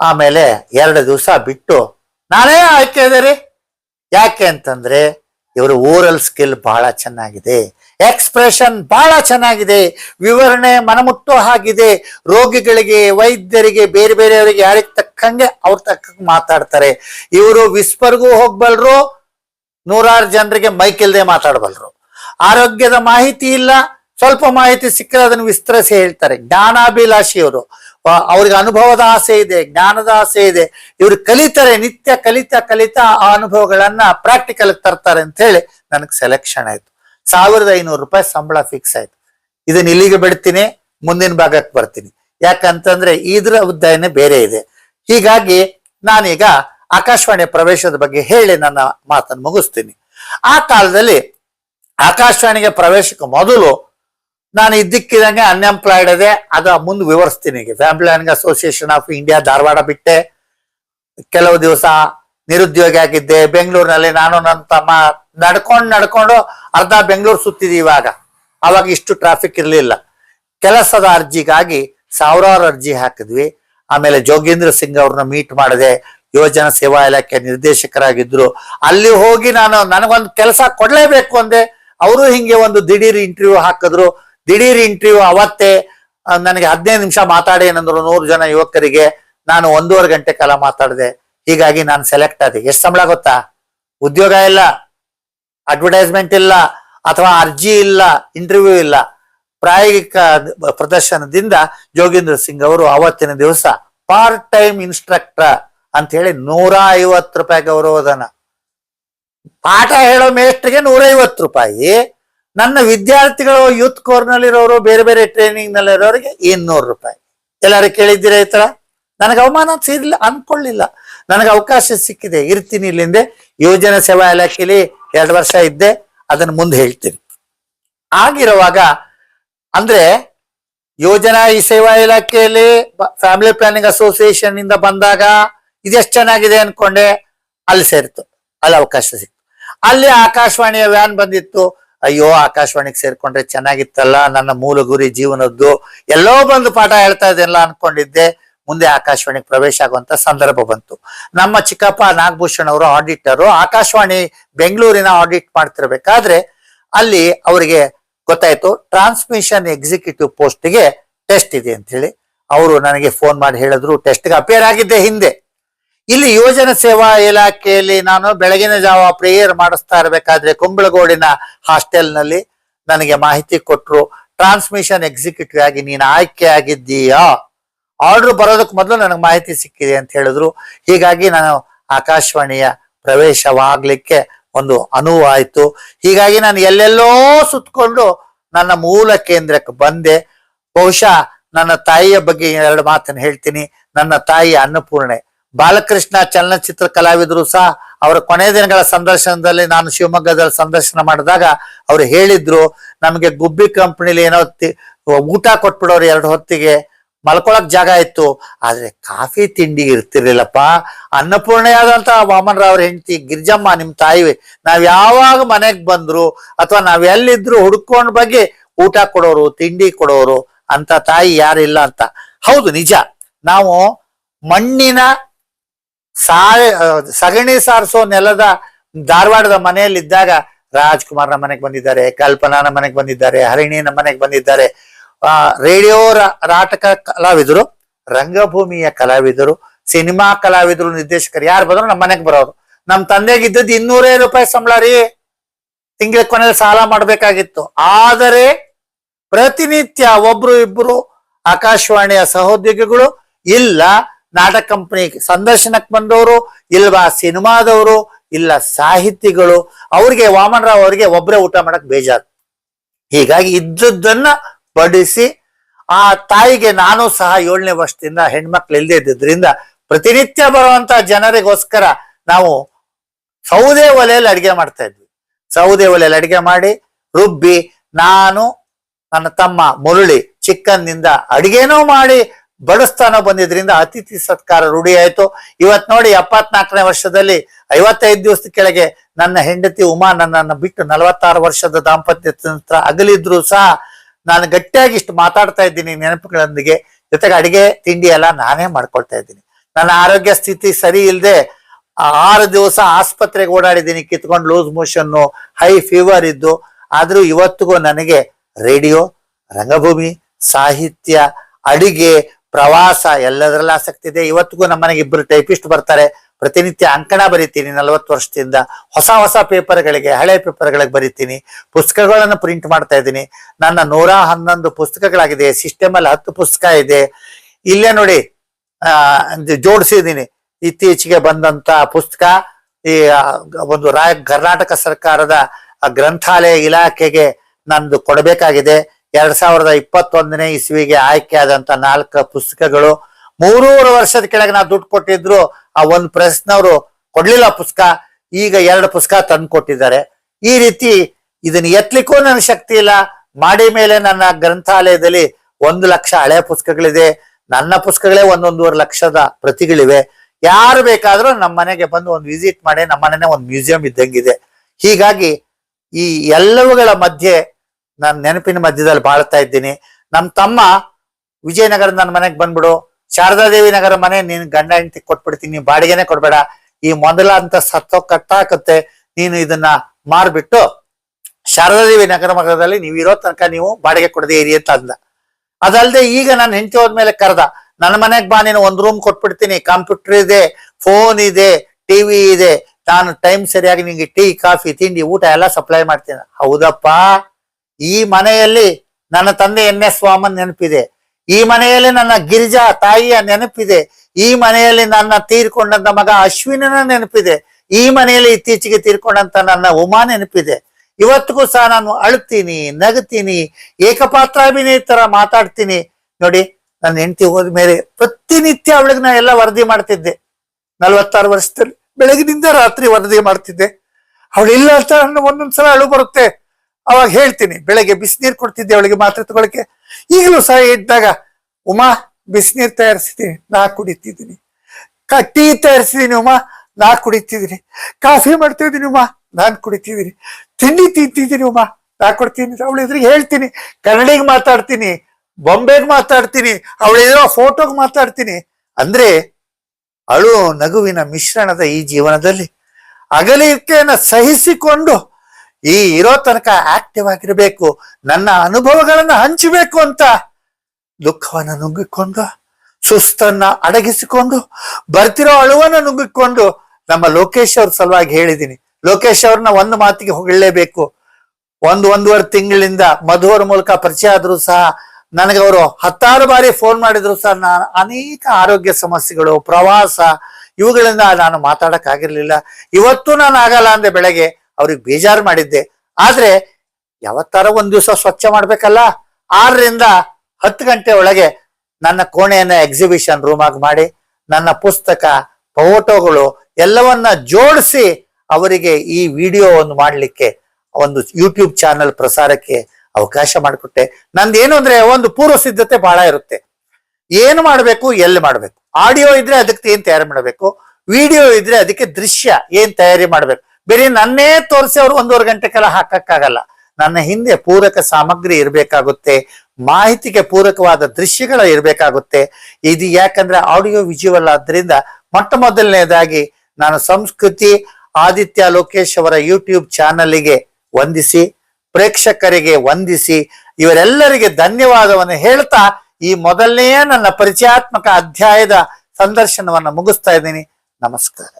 ಆಮೇಲೆ ಎರಡು ದಿವಸ ಬಿಟ್ಟು ನಾನೇ ಆಯ್ಕೆ ಇದ್ದೀರಿ. ಯಾಕೆ ಅಂತಂದ್ರೆ ಇವರು ಓರಲ್ ಸ್ಕಿಲ್ ಬಹಳ ಚೆನ್ನಾಗಿದೆ. ಎಕ್ಸ್ಪ್ರೆಷನ್ ಬಹಳ ಚೆನ್ನಾಗಿದೆ. ವಿವರಣೆ ಮನಮುಟ್ಟು ಹಾಗಿದೆ. ರೋಗಿಗಳಿಗೆ, ವೈದ್ಯರಿಗೆ, ಬೇರೆ ಬೇರೆಯವರಿಗೆ ಯಾರಿಗೆ ತಕ್ಕಂಗೆ ಅವ್ರ ತಕ್ಕ ಮಾತಾಡ್ತಾರೆ. ಇವರು ವಿಸ್ಪರ್ಗೂ ಹೋಗ್ಬಲ್ರು, ನೂರಾರು ಜನರಿಗೆ ಮೈಕ್ ಇಲ್ಲದೆ ಮಾತಾಡಬಲ್ರು. ಆರೋಗ್ಯದ ಮಾಹಿತಿ ಇಲ್ಲ. ಸ್ವಲ್ಪ ಮಾಹಿತಿ ಸಿಕ್ಕರೆ ಅದನ್ನು ವಿಸ್ತರಿಸಿ ಹೇಳ್ತಾರೆ. ಜ್ಞಾನಾಭಿಲಾಷಿಯವರು. ಅವ್ರಿಗೆ ಅನುಭವದ ಆಸೆ ಇದೆ, ಜ್ಞಾನದ ಆಸೆ ಇದೆ. ಇವರು ಕಲಿತಾರೆ, ನಿತ್ಯ ಕಲಿತಾ ಕಲಿತಾ ಆ ಅನುಭವಗಳನ್ನ ಪ್ರಾಕ್ಟಿಕಲ್ ತರ್ತಾರೆ ಅಂತ ಹೇಳಿ ನನಗೆ ಸೆಲೆಕ್ಷನ್ ಆಯ್ತು. ಸಾವಿರದ ಐನೂರು ರೂಪಾಯಿ ಸಂಬಳ ಫಿಕ್ಸ್ ಆಯ್ತು. ಇದನ್ನ ಇಲ್ಲಿಗೆ ಬಿಡ್ತೀನಿ, ಮುಂದಿನ ಭಾಗಕ್ಕೆ ಬರ್ತೀನಿ. ಯಾಕಂತಂದ್ರೆ ಇದ್ರ ಉದ್ದಾಯನೆ ಬೇರೆ ಇದೆ. ಹೀಗಾಗಿ ನಾನೀಗ ಆಕಾಶವಾಣಿಯ ಪ್ರವೇಶದ ಬಗ್ಗೆ ಹೇಳಿ ನನ್ನ ಮಾತನ್ನು ಮುಗಿಸ್ತೀನಿ. ಆ ಕಾಲದಲ್ಲಿ ಆಕಾಶವಾಣಿಗೆ ಪ್ರವೇಶಕ್ಕೆ ಮೊದಲು ನಾನು ಇದ್ದಕ್ಕಿದಂಗೆ ಅನ್ಎಂಪ್ಲಾಯ್ಡ್ ಅದೇ, ಅದು ಮುಂದೆ ವಿವರಿಸ್ತೀನಿ family planning association of India Dharwad ಬಿಟ್ಟೆ. ಕೆಲವು ದಿವಸ ನಿರುದ್ಯೋಗಿ ಆಗಿದ್ದೆ. ಬೆಂಗಳೂರಿನಲ್ಲಿ ನಾನು ನನ್ನ ತಮ್ಮ ನಡ್ಕೊಂಡು ನಡ್ಕೊಂಡು ಅರ್ಧ ಬೆಂಗಳೂರು ಸುತ್ತಿದ್ದೆ ಇವಾಗ. ಅವಾಗ ಇಷ್ಟು ಟ್ರಾಫಿಕ್ ಇರಲಿಲ್ಲ. ಕೆಲಸದ ಅರ್ಜಿಗಾಗಿ ಸಾವಿರಾರು ಅರ್ಜಿ ಹಾಕಿದ್ವಿ. ಆಮೇಲೆ ಜೋಗೇಂದ್ರ ಸಿಂಗ್ ಅವ್ರನ್ನ ಮೀಟ್ ಮಾಡಿದೆ. ಯೋಜನಾ ಸೇವಾ ಇಲಾಖೆ ನಿರ್ದೇಶಕರಾಗಿದ್ರು. ಅಲ್ಲಿ ಹೋಗಿ ನಾನು ನನಗೊಂದು ಕೆಲಸ ಕೊಡ್ಲೇಬೇಕು ಅಂದೆ. ಅವರು ಹಿಂಗೆ ಒಂದು ದಿಢೀರ್ ಇಂಟರ್ವ್ಯೂ ಹಾಕಿದ್ರು. ದಿಢೀರ್ ಇಂಟರ್ವ್ಯೂ ಅವತ್ತೇ ನನಗೆ ಹದಿನೈದು ನಿಮಿಷ ಮಾತಾಡಿ ಏನಂದ್ರು ನೂರು ಜನ ಯುವಕರಿಗೆ ನಾನು ಒಂದೂವರೆ ಗಂಟೆ ಕಾಲ ಮಾತಾಡಿದೆ. ಹೀಗಾಗಿ ನಾನು ಸೆಲೆಕ್ಟ್ ಆದೆ. ಎಷ್ಟು ಸಂಬಳ ಗೊತ್ತಾ? ಉದ್ಯೋಗ ಇಲ್ಲ ಅಡ್ವರ್ಟೈಸ್ಮೆಂಟ್ ಇಲ್ಲ, ಅಥವಾ ಅರ್ಜಿ ಇಲ್ಲ ಇಂಟರ್ವ್ಯೂ ಇಲ್ಲ. ಪ್ರಾಯೋಗಿಕ ಪ್ರದರ್ಶನದಿಂದ ಜೋಗೇಂದ್ರ ಸಿಂಗ್ ಅವರು ಅವತ್ತಿನ ದಿವಸ ಪಾರ್ಟ್ ಟೈಮ್ ಇನ್ಸ್ಟ್ರಕ್ಟರ್ ಅಂತ ಹೇಳಿ ನೂರ ಐವತ್ತು ರೂಪಾಯಿ ಗೌರವಧನ. ಪಾಠ ಹೇಳೋ ಮೇಷ್ಟ್ರಿಗೆ ನೂರೈವತ್ತು ರೂಪಾಯಿ. ನನ್ನ ವಿದ್ಯಾರ್ಥಿಗಳು ಯೂತ್ ಕೋರ್ನಲ್ಲಿರೋರು ಬೇರೆ ಬೇರೆ ಟ್ರೈನಿಂಗ್ ನಲ್ಲಿರೋರಿಗೆ ಇನ್ನೂರು ರೂಪಾಯಿ. ಎಲ್ಲರೂ ಕೇಳಿದ್ದೀರಾ ಈ ತರ? ನನಗೆ ಅವಮಾನ ಸಿಗ್ಲಿಲ್ಲ ಅನ್ಕೊಳ್ಳಿಲ್ಲ. ನನಗೆ ಅವಕಾಶ ಸಿಕ್ಕಿದೆ, ಇರ್ತೀನಿ ಇಲ್ಲಿಂದೆ. ಯೋಜನಾ ಸೇವಾ ಇಲಾಖೆಯಲ್ಲಿ ಎರಡು ವರ್ಷ ಇದ್ದೆ, ಅದನ್ನ ಮುಂದೆ ಹೇಳ್ತೀನಿ. ಆಗಿರುವಾಗ, ಅಂದ್ರೆ ಯೋಜನಾ ಈ ಸೇವಾ ಇಲಾಖೆಯಲ್ಲಿ ಫ್ಯಾಮಿಲಿ ಪ್ಲಾನಿಂಗ್ ಅಸೋಸಿಯೇಷನ್ ಇಂದ ಬಂದಾಗ ಇದೆಷ್ಟು ಚೆನ್ನಾಗಿದೆ ಅನ್ಕೊಂಡೆ, ಅಲ್ಲಿ ಸೇರಿತು. ಅಲ್ಲಿ ಅವಕಾಶ ಸಿಕ್ತು. ಅಲ್ಲಿ ಆಕಾಶವಾಣಿಯ ವ್ಯಾನ್ ಬಂದಿತ್ತು ಅಯ್ಯೋ, ಆಕಾಶವಾಣಿಗೆ ಸೇರ್ಕೊಂಡ್ರೆ ಚೆನ್ನಾಗಿತ್ತಲ್ಲ, ನನ್ನ ಮೂಲ ಗುರಿ ಜೀವನದ್ದು. ಎಲ್ಲೋ ಬಂದು ಪಾಠ ಹೇಳ್ತಾ ಇದೆಲ್ಲ ಅನ್ಕೊಂಡಿದ್ದೆ. ಮುಂದೆ ಆಕಾಶವಾಣಿಗೆ ಪ್ರವೇಶ ಆಗುವಂತ ಸಂದರ್ಭ ಬಂತು. ನಮ್ಮ ಚಿಕ್ಕಪ್ಪ ನಾಗಭೂಷಣ್ ಅವರು ಆಡಿಟರು ಆಕಾಶವಾಣಿ ಬೆಂಗಳೂರಿನ ಆಡಿಟ್ ಮಾಡ್ತಿರ್ಬೇಕಾದ್ರೆ ಅಲ್ಲಿ ಅವರಿಗೆ ಗೊತ್ತಾಯ್ತು ಟ್ರಾನ್ಸ್ಮಿಷನ್ ಎಕ್ಸಿಕ್ಯೂಟಿವ್ ಪೋಸ್ಟ್ಗೆ ಟೆಸ್ಟ್ ಇದೆ ಅಂತ ಹೇಳಿ ಅವರು ನನಗೆ ಫೋನ್ ಮಾಡಿ ಹೇಳಿದ್ರು ಟೆಸ್ಟ್ಗೆ ಅಪೇರ್ ಆಗಿದ್ದೆ ಹಿಂದೆ. ಇಲ್ಲಿ ಯುವಜನ ಸೇವಾ ಇಲಾಖೆಯಲ್ಲಿ ನಾನು ಬೆಳಗಿನ ಜಾವ ಪ್ರೇಯರ್ ಮಾಡಿಸ್ತಾ ಇರಬೇಕಾದ್ರೆ ಕುಂಬಳಗೋಡಿನ ಹಾಸ್ಟೆಲ್ನಲ್ಲಿ ನನಗೆ ಮಾಹಿತಿ ಕೊಟ್ಟರು ಟ್ರಾನ್ಸ್ಮಿಷನ್ ಎಕ್ಸಿಕ್ಯೂಟಿವ್ ಆಗಿ ನೀನು ಆಯ್ಕೆ ಆಗಿದ್ದೀಯಾ? ಆರ್ಡರ್ ಬರೋದಕ್ಕೆ ಮೊದಲು ನನಗೆ ಮಾಹಿತಿ ಸಿಕ್ಕಿದೆ ಅಂತ ಹೇಳಿದ್ರು. ಹೀಗಾಗಿ ನಾನು ಆಕಾಶವಾಣಿಯ ಪ್ರವೇಶವಾಗಲಿಕ್ಕೆ ಒಂದು ಅನುವು ಆಯಿತು. ಹೀಗಾಗಿ ನಾನು ಎಲ್ಲೆಲ್ಲೋ ಸುತ್ತಕೊಂಡು ನನ್ನ ಮೂಲ ಕೇಂದ್ರಕ್ಕೆ ಬಂದೆ. ಬಹುಶಃ ನನ್ನ ತಾಯಿಯ ಬಗ್ಗೆ ಎರಡು ಮಾತನ್ನು ಹೇಳ್ತೀನಿ. ನನ್ನ ತಾಯಿ ಅನ್ನಪೂರ್ಣೆ. ಬಾಲಕೃಷ್ಣ ಚಲನಚಿತ್ರ ಕಲಾವಿದರು ಸಹ ಅವರ ಕೊನೆ ದಿನಗಳ ಸಂದರ್ಶನದಲ್ಲಿ ನಾನು ಶಿವಮೊಗ್ಗದಲ್ಲಿ ಸಂದರ್ಶನ ಮಾಡಿದಾಗ ಅವ್ರು ಹೇಳಿದ್ರು, ನಮಗೆ ಗುಬ್ಬಿ ಕಂಪನಿಲಿ ಏನೋ ಊಟ ಕೊಟ್ಬಿಡೋರು ಎರಡು ಹೊತ್ತಿಗೆ, ಮಲ್ಕೊಳಕ್ ಜಾಗ ಇತ್ತು. ಆದ್ರೆ ಕಾಫಿ ತಿಂಡಿ ಇರ್ತಿರ್ಲಿಲ್ಲಪ್ಪ. ಅನ್ನಪೂರ್ಣೆಯಾದಂತ ವಾಮನ್ ರಾವ್ರ ಹೆಂಡತಿ ಗಿರಿಜಮ್ಮ ನಿಮ್ ತಾಯಿ, ನಾವ್ ಯಾವಾಗ ಮನೆಗ್ ಬಂದ್ರು ಅಥವಾ ನಾವ್ ಎಲ್ಲಿದ್ರು ಹುಡ್ಕೊಂಡ್ ಬಗ್ಗೆ ಊಟ ಕೊಡೋರು, ತಿಂಡಿ ಕೊಡೋರು ಅಂತ ತಾಯಿ ಯಾರಿಲ್ಲ ಅಂತ. ಹೌದು, ನಿಜ. ನಾವು ಮಣ್ಣಿನ ಸಗಣಿ ಸಾರಿಸೋ ನೆಲದ ಧಾರವಾಡದ ಮನೆಯಲ್ಲಿದ್ದಾಗ ರಾಜ್ಕುಮಾರ್ನ ಮನೆಗೆ ಬಂದಿದ್ದಾರೆ ಕಲ್ಪನಾನ ಮನೆಗೆ ಬಂದಿದ್ದಾರೆ ಹರಿಣಿನ ಮನೆಗೆ ಬಂದಿದ್ದಾರೆ. ಆ, ರೇಡಿಯೋ ನಾಟಕ ಕಲಾವಿದರು, ರಂಗಭೂಮಿಯ ಕಲಾವಿದರು, ಸಿನಿಮಾ ಕಲಾವಿದರು, ನಿರ್ದೇಶಕರು, ಯಾರು ಬಂದ್ರು ನಮ್ಮ ಮನೆಗೆ ಬರೋರು. ನಮ್ಮ ತಂದೆಗೆ ಇದ್ದದ್ದು ಇನ್ನೂರೇ ರೂಪಾಯಿ ಸಂಬಳ ರೀ. ತಿಂಗಳ ಕೊನೆಯಲ್ಲಿ ಸಾಲ ಮಾಡಬೇಕಾಗಿತ್ತು. ಆದರೆ ಪ್ರತಿನಿತ್ಯ ಒಬ್ರು ಇಬ್ರು ಆಕಾಶವಾಣಿಯ ಸಹೋದ್ಯೋಗಿಗಳು ಇಲ್ಲ ನಾಟಕ ಕಂಪನಿ ಸಂದರ್ಶನಕ್ಕೆ ಬಂದವರು, ಇಲ್ವಾ ಸಿನಿಮಾದವರು, ಇಲ್ಲ ಸಾಹಿತಿಗಳು, ಅವ್ರಿಗೆ ವಾಮನರಾವ್ ಅವರಿಗೆ ಒಬ್ಬರೇ ಊಟ ಮಾಡಕ್ ಬೇಜಾರು. ಹೀಗಾಗಿ ಇದ್ದದ್ದನ್ನ ಬಡಿಸಿ, ಆ ತಾಯಿಗೆ ನಾನು ಸಹ ಏಳನೇ ವರ್ಷದಿಂದ ಹೆಣ್ಮಕ್ಳು ಇಲ್ಲದೆ ಇದ್ದಿದ್ರಿಂದ ಪ್ರತಿನಿತ್ಯ ಬರುವಂತ ಜನರಿಗೋಸ್ಕರ ನಾವು ಸೌದೆ ಒಲೆಯಲ್ಲಿ ಅಡಿಗೆ ಮಾಡ್ತಾ ಇದ್ವಿ. ಸೌದೆ ಒಲೆಯಲ್ಲಿ ಅಡಿಗೆ ಮಾಡಿ, ರುಬ್ಬಿ, ನಾನು ನನ್ನ ತಮ್ಮ ಮುರಳಿ ಚಿಕ್ಕನ್ನಿಂದ ಅಡಿಗೆನೂ ಮಾಡಿ ಬಡಿಸ್ತಾನೋ ಬಂದಿದ್ರಿಂದ ಅತಿಥಿ ಸತ್ಕಾರ ರೂಢಿ ಆಯ್ತು. ಇವತ್ ನೋಡಿ ಎಪ್ಪತ್ನಾಲ್ಕನೇ ವರ್ಷದಲ್ಲಿ ಐವತ್ತೈದು ದಿವಸದ ಕೆಳಗೆ ನನ್ನ ಹೆಂಡತಿ ಉಮಾ ನನ್ನನ್ನು ಬಿಟ್ಟು ನಲವತ್ತಾರು ವರ್ಷದ ದಾಂಪತ್ಯ ನಂತರ ಅಗಲಿದ್ರು ಸಹ ನಾನು ಗಟ್ಟಿಯಾಗಿ ಇಷ್ಟು ಮಾತಾಡ್ತಾ ಇದ್ದೀನಿ ನೆನಪುಗಳೊಂದಿಗೆ. ಜೊತೆಗೆ ಅಡಿಗೆ, ತಿಂಡಿ ಎಲ್ಲ ನಾನೇ ಮಾಡ್ಕೊಳ್ತಾ ಇದ್ದೀನಿ. ನನ್ನ ಆರೋಗ್ಯ ಸ್ಥಿತಿ ಸರಿ ಇಲ್ಲದೆ ಆರು ದಿವಸ ಆಸ್ಪತ್ರೆಗೆ ಓಡಾಡಿದ್ದೀನಿ. ಕಿತ್ಕೊಂಡು ಲೂಸ್ ಮೋಷನ್, ಹೈ ಫೀವರ್ ಇದ್ದು. ಆದರೂ ಇವತ್ತಿಗೂ ನನಗೆ ರೇಡಿಯೋ, ರಂಗಭೂಮಿ, ಸಾಹಿತ್ಯ, ಅಡಿಗೆ ಪ್ರವಾಸ ಎಲ್ಲದರಲ್ಲಿ ಆಸಕ್ತಿ ಇದೆ. ಇವತ್ತಿಗೂ ನಮ್ಮ ಮನೆಗೆ ಇಬ್ಬರು ಟೈಪಿಸ್ಟ್ ಬರ್ತಾರೆ. ಪ್ರತಿನಿತ್ಯ ಅಂಕಣ ಬರಿತೀನಿ ನಲವತ್ತು ವರ್ಷದಿಂದ. ಹೊಸ ಹೊಸ ಪೇಪರ್ಗಳಿಗೆ ಹಳೆ ಪೇಪರ್ಗಳಿಗೆ ಬರಿತೀನಿ. ಪುಸ್ತಕಗಳನ್ನು ಪ್ರಿಂಟ್ ಮಾಡ್ತಾ ಇದ್ದೀನಿ. ನನ್ನ ನೂರ ಹನ್ನೊಂದು ಪುಸ್ತಕಗಳಾಗಿದೆ. ಸಿಸ್ಟಮ್ ಅಲ್ಲಿ ಹತ್ತು ಪುಸ್ತಕ ಇದೆ. ಇಲ್ಲೇ ನೋಡಿ ಜೋಡಿಸಿದ್ದೀನಿ. ಇತ್ತೀಚೆಗೆ ಬಂದಂತ ಪುಸ್ತಕ, ಈ ಒಂದು ರಾಯ, ಕರ್ನಾಟಕ ಸರ್ಕಾರದ ಗ್ರಂಥಾಲಯ ಇಲಾಖೆಗೆ ನಂದು ಕೊಡಬೇಕಾಗಿದೆ. ಎರಡ್ ಸಾವಿರದ ಇಪ್ಪತ್ತೊಂದನೇ ಇಸ್ವಿಗೆ ಆಯ್ಕೆ ಆದಂತ ನಾಲ್ಕು ಪುಸ್ತಕಗಳು. ಮೂರೂವರೆ ವರ್ಷದ ಕೆಳಗೆ ನಾ ದುಡ್ಡು ಕೊಟ್ಟಿದ್ರು, ಆ ಒಂದು ಪ್ರೆಸ್ನವರು ಕೊಡ್ಲಿಲ್ಲ ಪುಸ್ತಕ, ಈಗ ಎರಡು ಪುಸ್ತಕ ತಂದು ಕೊಟ್ಟಿದ್ದಾರೆ. ಈ ರೀತಿ ಇದನ್ನ ಎತ್ತಲಿಕ್ಕೂ ನನ್ನ ಶಕ್ತಿ ಇಲ್ಲ. ಮಾಡಿ ಮೇಲೆ ನನ್ನ ಗ್ರಂಥಾಲಯದಲ್ಲಿ ಒಂದು ಲಕ್ಷ ಹಳೆ ಪುಸ್ತಕಗಳಿದೆ. ನನ್ನ ಪುಸ್ತಕಗಳೇ ಒಂದೊಂದೂವರೆ ಲಕ್ಷದ ಪ್ರತಿಗಳಿವೆ. ಯಾರು ಬೇಕಾದ್ರೂ ನಮ್ಮ ಮನೆಗೆ ಬಂದು ಒಂದು ವಿಸಿಟ್ ಮಾಡಿ, ನಮ್ಮ ಮನೆನೇ ಒಂದು ಮ್ಯೂಸಿಯಂ ಇದ್ದಂಗಿದೆ. ಹೀಗಾಗಿ ಈ ಎಲ್ಲವುಗಳ ಮಧ್ಯೆ ನಾನು ನೆನಪಿನ ಮಧ್ಯದಲ್ಲಿ ಬಾಳ್ತಾ ಇದ್ದೀನಿ. ನಮ್ಮ ತಮ್ಮ ವಿಜಯನಗರ ನನ್ನ ಮನೆಗೆ ಬಂದ್ಬಿಡು. ಶಾರದಾದೇವಿ ನಗರ ಮನೆ, ನೀನ್ ಗಂಡ ಹೆಂಡತಿ ಕೊಟ್ಬಿಡ್ತೀನಿ ಬಾಡಿಗೆನೆ ಕೊಡ್ಬೇಡ. ಈ ಮೊದಲ ಅಂತ ಸತ್ತೋ ಕಟ್ಟಾಕತ್ತೆ. ನೀನು ಇದನ್ನ ಮಾರ್ಬಿಟ್ಟು ಶಾರದಾದೇವಿ ನಗರ ಮಗದಲ್ಲಿ ನೀವು ಇರೋ ತನಕ ನೀವು ಬಾಡಿಗೆ ಕೊಡದೆ ಇರಿ ಅಂತ ಅಂದ. ಅದಲ್ಲದೆ ಈಗ ನಾನು ಹೆಂಡತಿ ಹೋದ್ಮೇಲೆ ಕರೆದ ನನ್ನ ಮನೆಗ್ ಬಾ, ನೀನು ಒಂದ್ ರೂಮ್ ಕೊಟ್ಬಿಡ್ತೀನಿ. ಕಂಪ್ಯೂಟರ್ ಇದೆ, ಫೋನ್ ಇದೆ ಟಿವಿ ಇದೆ. ನಾನು ಟೈಮ್ ಸರಿಯಾಗಿ ನಿಂಗೆ ಟೀ, ಕಾಫಿ, ತಿಂಡಿ, ಊಟ ಎಲ್ಲ ಸಪ್ಲೈ ಮಾಡ್ತೀನಿ. ಹೌದಪ್ಪ. ಈ ಮನೆಯಲ್ಲಿ ನನ್ನ ತಂದೆ ಎನ್ ಎಸ್ ಸ್ವಾಮನ್ ನೆನಪಿದೆ. ಈ ಮನೆಯಲ್ಲಿ ನನ್ನ ಗಿರಿಜಾ ತಾಯಿಯ ನೆನಪಿದೆ. ಈ ಮನೆಯಲ್ಲಿ ನನ್ನ ತೀರ್ಕೊಂಡಂತ ಮಗ ಅಶ್ವಿನನ ನೆನಪಿದೆ. ಈ ಮನೆಯಲ್ಲಿ ಇತ್ತೀಚೆಗೆ ತೀರ್ಕೊಂಡಂತ ನನ್ನ ಉಮಾ ನೆನಪಿದೆ. ಇವತ್ತಿಗೂ ಸಹ ನಾನು ಅಳ್ತೀನಿ ನಗ್ತೀನಿ ಏಕಪಾತ್ರಾಭಿನಯ ತರ ಮಾತಾಡ್ತೀನಿ. ನೋಡಿ, ನನ್ನ ಹೆಂಡತಿ ಹೋದ್ಮೇಲೆ ಪ್ರತಿನಿತ್ಯ ಅವಳಿಗೆ ನಾ ಎಲ್ಲ ವರದಿ ಮಾಡ್ತಿದ್ದೆ. ನಲ್ವತ್ತಾರು ವರ್ಷದಲ್ಲಿ ಬೆಳಗಿನಿಂದ ರಾತ್ರಿ ವರದಿ ಮಾಡ್ತಿದ್ದೆ. ಅವಳಿಲ್ಲ ಅಂತ ಒಂದೊಂದ್ಸಲ ಅಳು ಬರುತ್ತೆ. ಅವಾಗ ಹೇಳ್ತೀನಿ, ಬೆಳಗ್ಗೆ ಬಿಸಿನೀರು ಕೊಡ್ತಿದ್ದೆ ಅವಳಿಗೆ ಮಾತ್ರ ತಗೊಳಕ್ಕೆ. ಈಗಲೂ ಸಹ ಇದ್ದಾಗ, ಉಮಾ, ಬಿಸಿನೀರು ತಯಾರಿಸಿದ್ದೀನಿ ನಾ ಕುಡಿತಿದ್ದೀನಿ. ಕ- ಟೀ ತಯಾರಿಸಿದ್ದೀನಿ ಉಮಾ, ನಾ ಕುಡಿತಿದ್ದೀನಿ. ಕಾಫಿ ಮಾಡ್ತಿದ್ದೀನಿ ಉಮಾ, ನಾನ್ ಕುಡಿತಿದ್ದೀನಿ ತಿಂಡಿ ತಿಂತಿದ್ದೀನಿ ಉಮಾ, ನಾ ಕೊಡ್ತೀನಿ. ಅವಳು ಎದುರಿಗೆ ಹೇಳ್ತೀನಿ, ಕನ್ನಡಿಗೆ ಮಾತಾಡ್ತೀನಿ, ಬೊಂಬೆಗೆ ಮಾತಾಡ್ತೀನಿ, ಅವಳಿರೋ ಫೋಟೋಗೆ ಮಾತಾಡ್ತೀನಿ. ಅಂದ್ರೆ, ಅಳು ನಗುವಿನ ಮಿಶ್ರಣದ ಈ ಜೀವನದಲ್ಲಿ ಅಗಲಿಕೆಯನ್ನು ಸಹಿಸಿಕೊಂಡು ಈ ಇರೋ ತನಕ ಆಕ್ಟಿವ್ ಆಗಿರಬೇಕು, ನನ್ನ ಅನುಭವಗಳನ್ನ ಹಂಚಬೇಕು ಅಂತ ದುಃಖವನ್ನ ನುಗ್ಗಿಕೊಂಡು ಸುಸ್ತನ್ನ ಅಡಗಿಸಿಕೊಂಡು, ಬರ್ತಿರೋ ಅಳುವನ್ನ ನುಗ್ಗಿಕೊಂಡು ನಮ್ಮ ಲೋಕೇಶ್ ಅವ್ರ ಸಲುವಾಗಿ ಹೇಳಿದ್ದೀನಿ ಲೋಕೇಶ್ ಅವ್ರನ್ನ ಒಂದು ಮಾತಿಗೆ ಹೊಗಳಲೇಬೇಕು. ಒಂದು ಒಂದೂವರೆ ತಿಂಗಳಿಂದ ಮಧುವರ ಮೂಲಕ ಪರಿಚಯ ಆದ್ರೂ ಸಹ ನನಗೆ ಅವರು ಹತ್ತಾರು ಬಾರಿ ಫೋನ್ ಮಾಡಿದ್ರು ಸಹ ನಾನು ಅನೇಕ ಆರೋಗ್ಯ ಸಮಸ್ಯೆಗಳು, ಪ್ರವಾಸ, ಇವುಗಳಿಂದ ನಾನು ಮಾತಾಡಕ್ಕಾಗಿರ್ಲಿಲ್ಲ. ಇವತ್ತು ನಾನು ಆಗಲ್ಲ ಅಂದೆ ಬೆಳಗ್ಗೆ. ಅವ್ರಿಗೆ ಬೇಜಾರು ಮಾಡಿದ್ದೆ. ಆದ್ರೆ ಯಾವತ್ತಾರ ಒಂದ್ ದಿವಸ ಸ್ವಚ್ಛ ಮಾಡ್ಬೇಕಲ್ಲ? ಆರರಿಂದ ಹತ್ತು ಗಂಟೆ ಒಳಗೆ ನನ್ನ ಕೋಣೆಯನ್ನ ಎಕ್ಸಿಬಿಷನ್ ರೂಮ್ ಆಗಿ ಮಾಡಿ, ನನ್ನ ಪುಸ್ತಕ ಫೋಟೋಗಳು ಎಲ್ಲವನ್ನ ಜೋಡಿಸಿ ಅವರಿಗೆ ಈ ವಿಡಿಯೋ ಒಂದು ಮಾಡಲಿಕ್ಕೆ ಒಂದು ಯೂಟ್ಯೂಬ್ ಚಾನೆಲ್ ಪ್ರಸಾರಕ್ಕೆ ಅವಕಾಶ ಮಾಡಿಕೊಟ್ಟೆ. ನಂದೇನು ಅಂದ್ರೆ ಒಂದು ಪೂರ್ವ ಸಿದ್ಧತೆ ಬಹಳ ಇರುತ್ತೆ. ಏನು ಮಾಡಬೇಕು, ಎಲ್ಲಿ ಮಾಡಬೇಕು? ಆಡಿಯೋ ಇದ್ರೆ ಅದಕ್ಕೆ ಏನ್ ತಯಾರಿ ಮಾಡಬೇಕು? ವಿಡಿಯೋ ಇದ್ರೆ ಅದಕ್ಕೆ ದೃಶ್ಯ ಏನ್ ತಯಾರಿ ಮಾಡ್ಬೇಕು? ಬೇರೆ ನನ್ನೇ ತೋರಿಸಿ ಅವ್ರು ಒಂದೂವರೆ ಗಂಟೆ ಕಾಲ ಹಾಕಕ್ಕಾಗಲ್ಲ. ನನ್ನ ಹಿಂದೆ ಪೂರಕ ಸಾಮಗ್ರಿ ಇರಬೇಕಾಗುತ್ತೆ, ಮಾಹಿತಿಗೆ ಪೂರಕವಾದ ದೃಶ್ಯಗಳು ಇರಬೇಕಾಗುತ್ತೆ. ಇದು ಯಾಕಂದ್ರೆ ಆಡಿಯೋ ವಿಜುವಲ್ ಆದ್ರಿಂದ ಮೊಟ್ಟ ಮೊದಲನೇದಾಗಿ ನಾನು ಸಂಸ್ಕೃತಿ ಆದಿತ್ಯ ಲೋಕೇಶ್ ಅವರ ಯೂಟ್ಯೂಬ್ ಚಾನಲ್ಗೆ ವಂದಿಸಿ, ಪ್ರೇಕ್ಷಕರಿಗೆ ವಂದಿಸಿ, ಇವರೆಲ್ಲರಿಗೆ ಧನ್ಯವಾದವನ್ನು ಹೇಳ್ತಾ ಈ ಮೊದಲನೆಯ ನನ್ನ ಪರಿಚಯಾತ್ಮಕ ಅಧ್ಯಾಯದ ಸಂದರ್ಶನವನ್ನು ಮುಗಿಸ್ತಾ ಇದ್ದೀನಿ. ನಮಸ್ಕಾರ.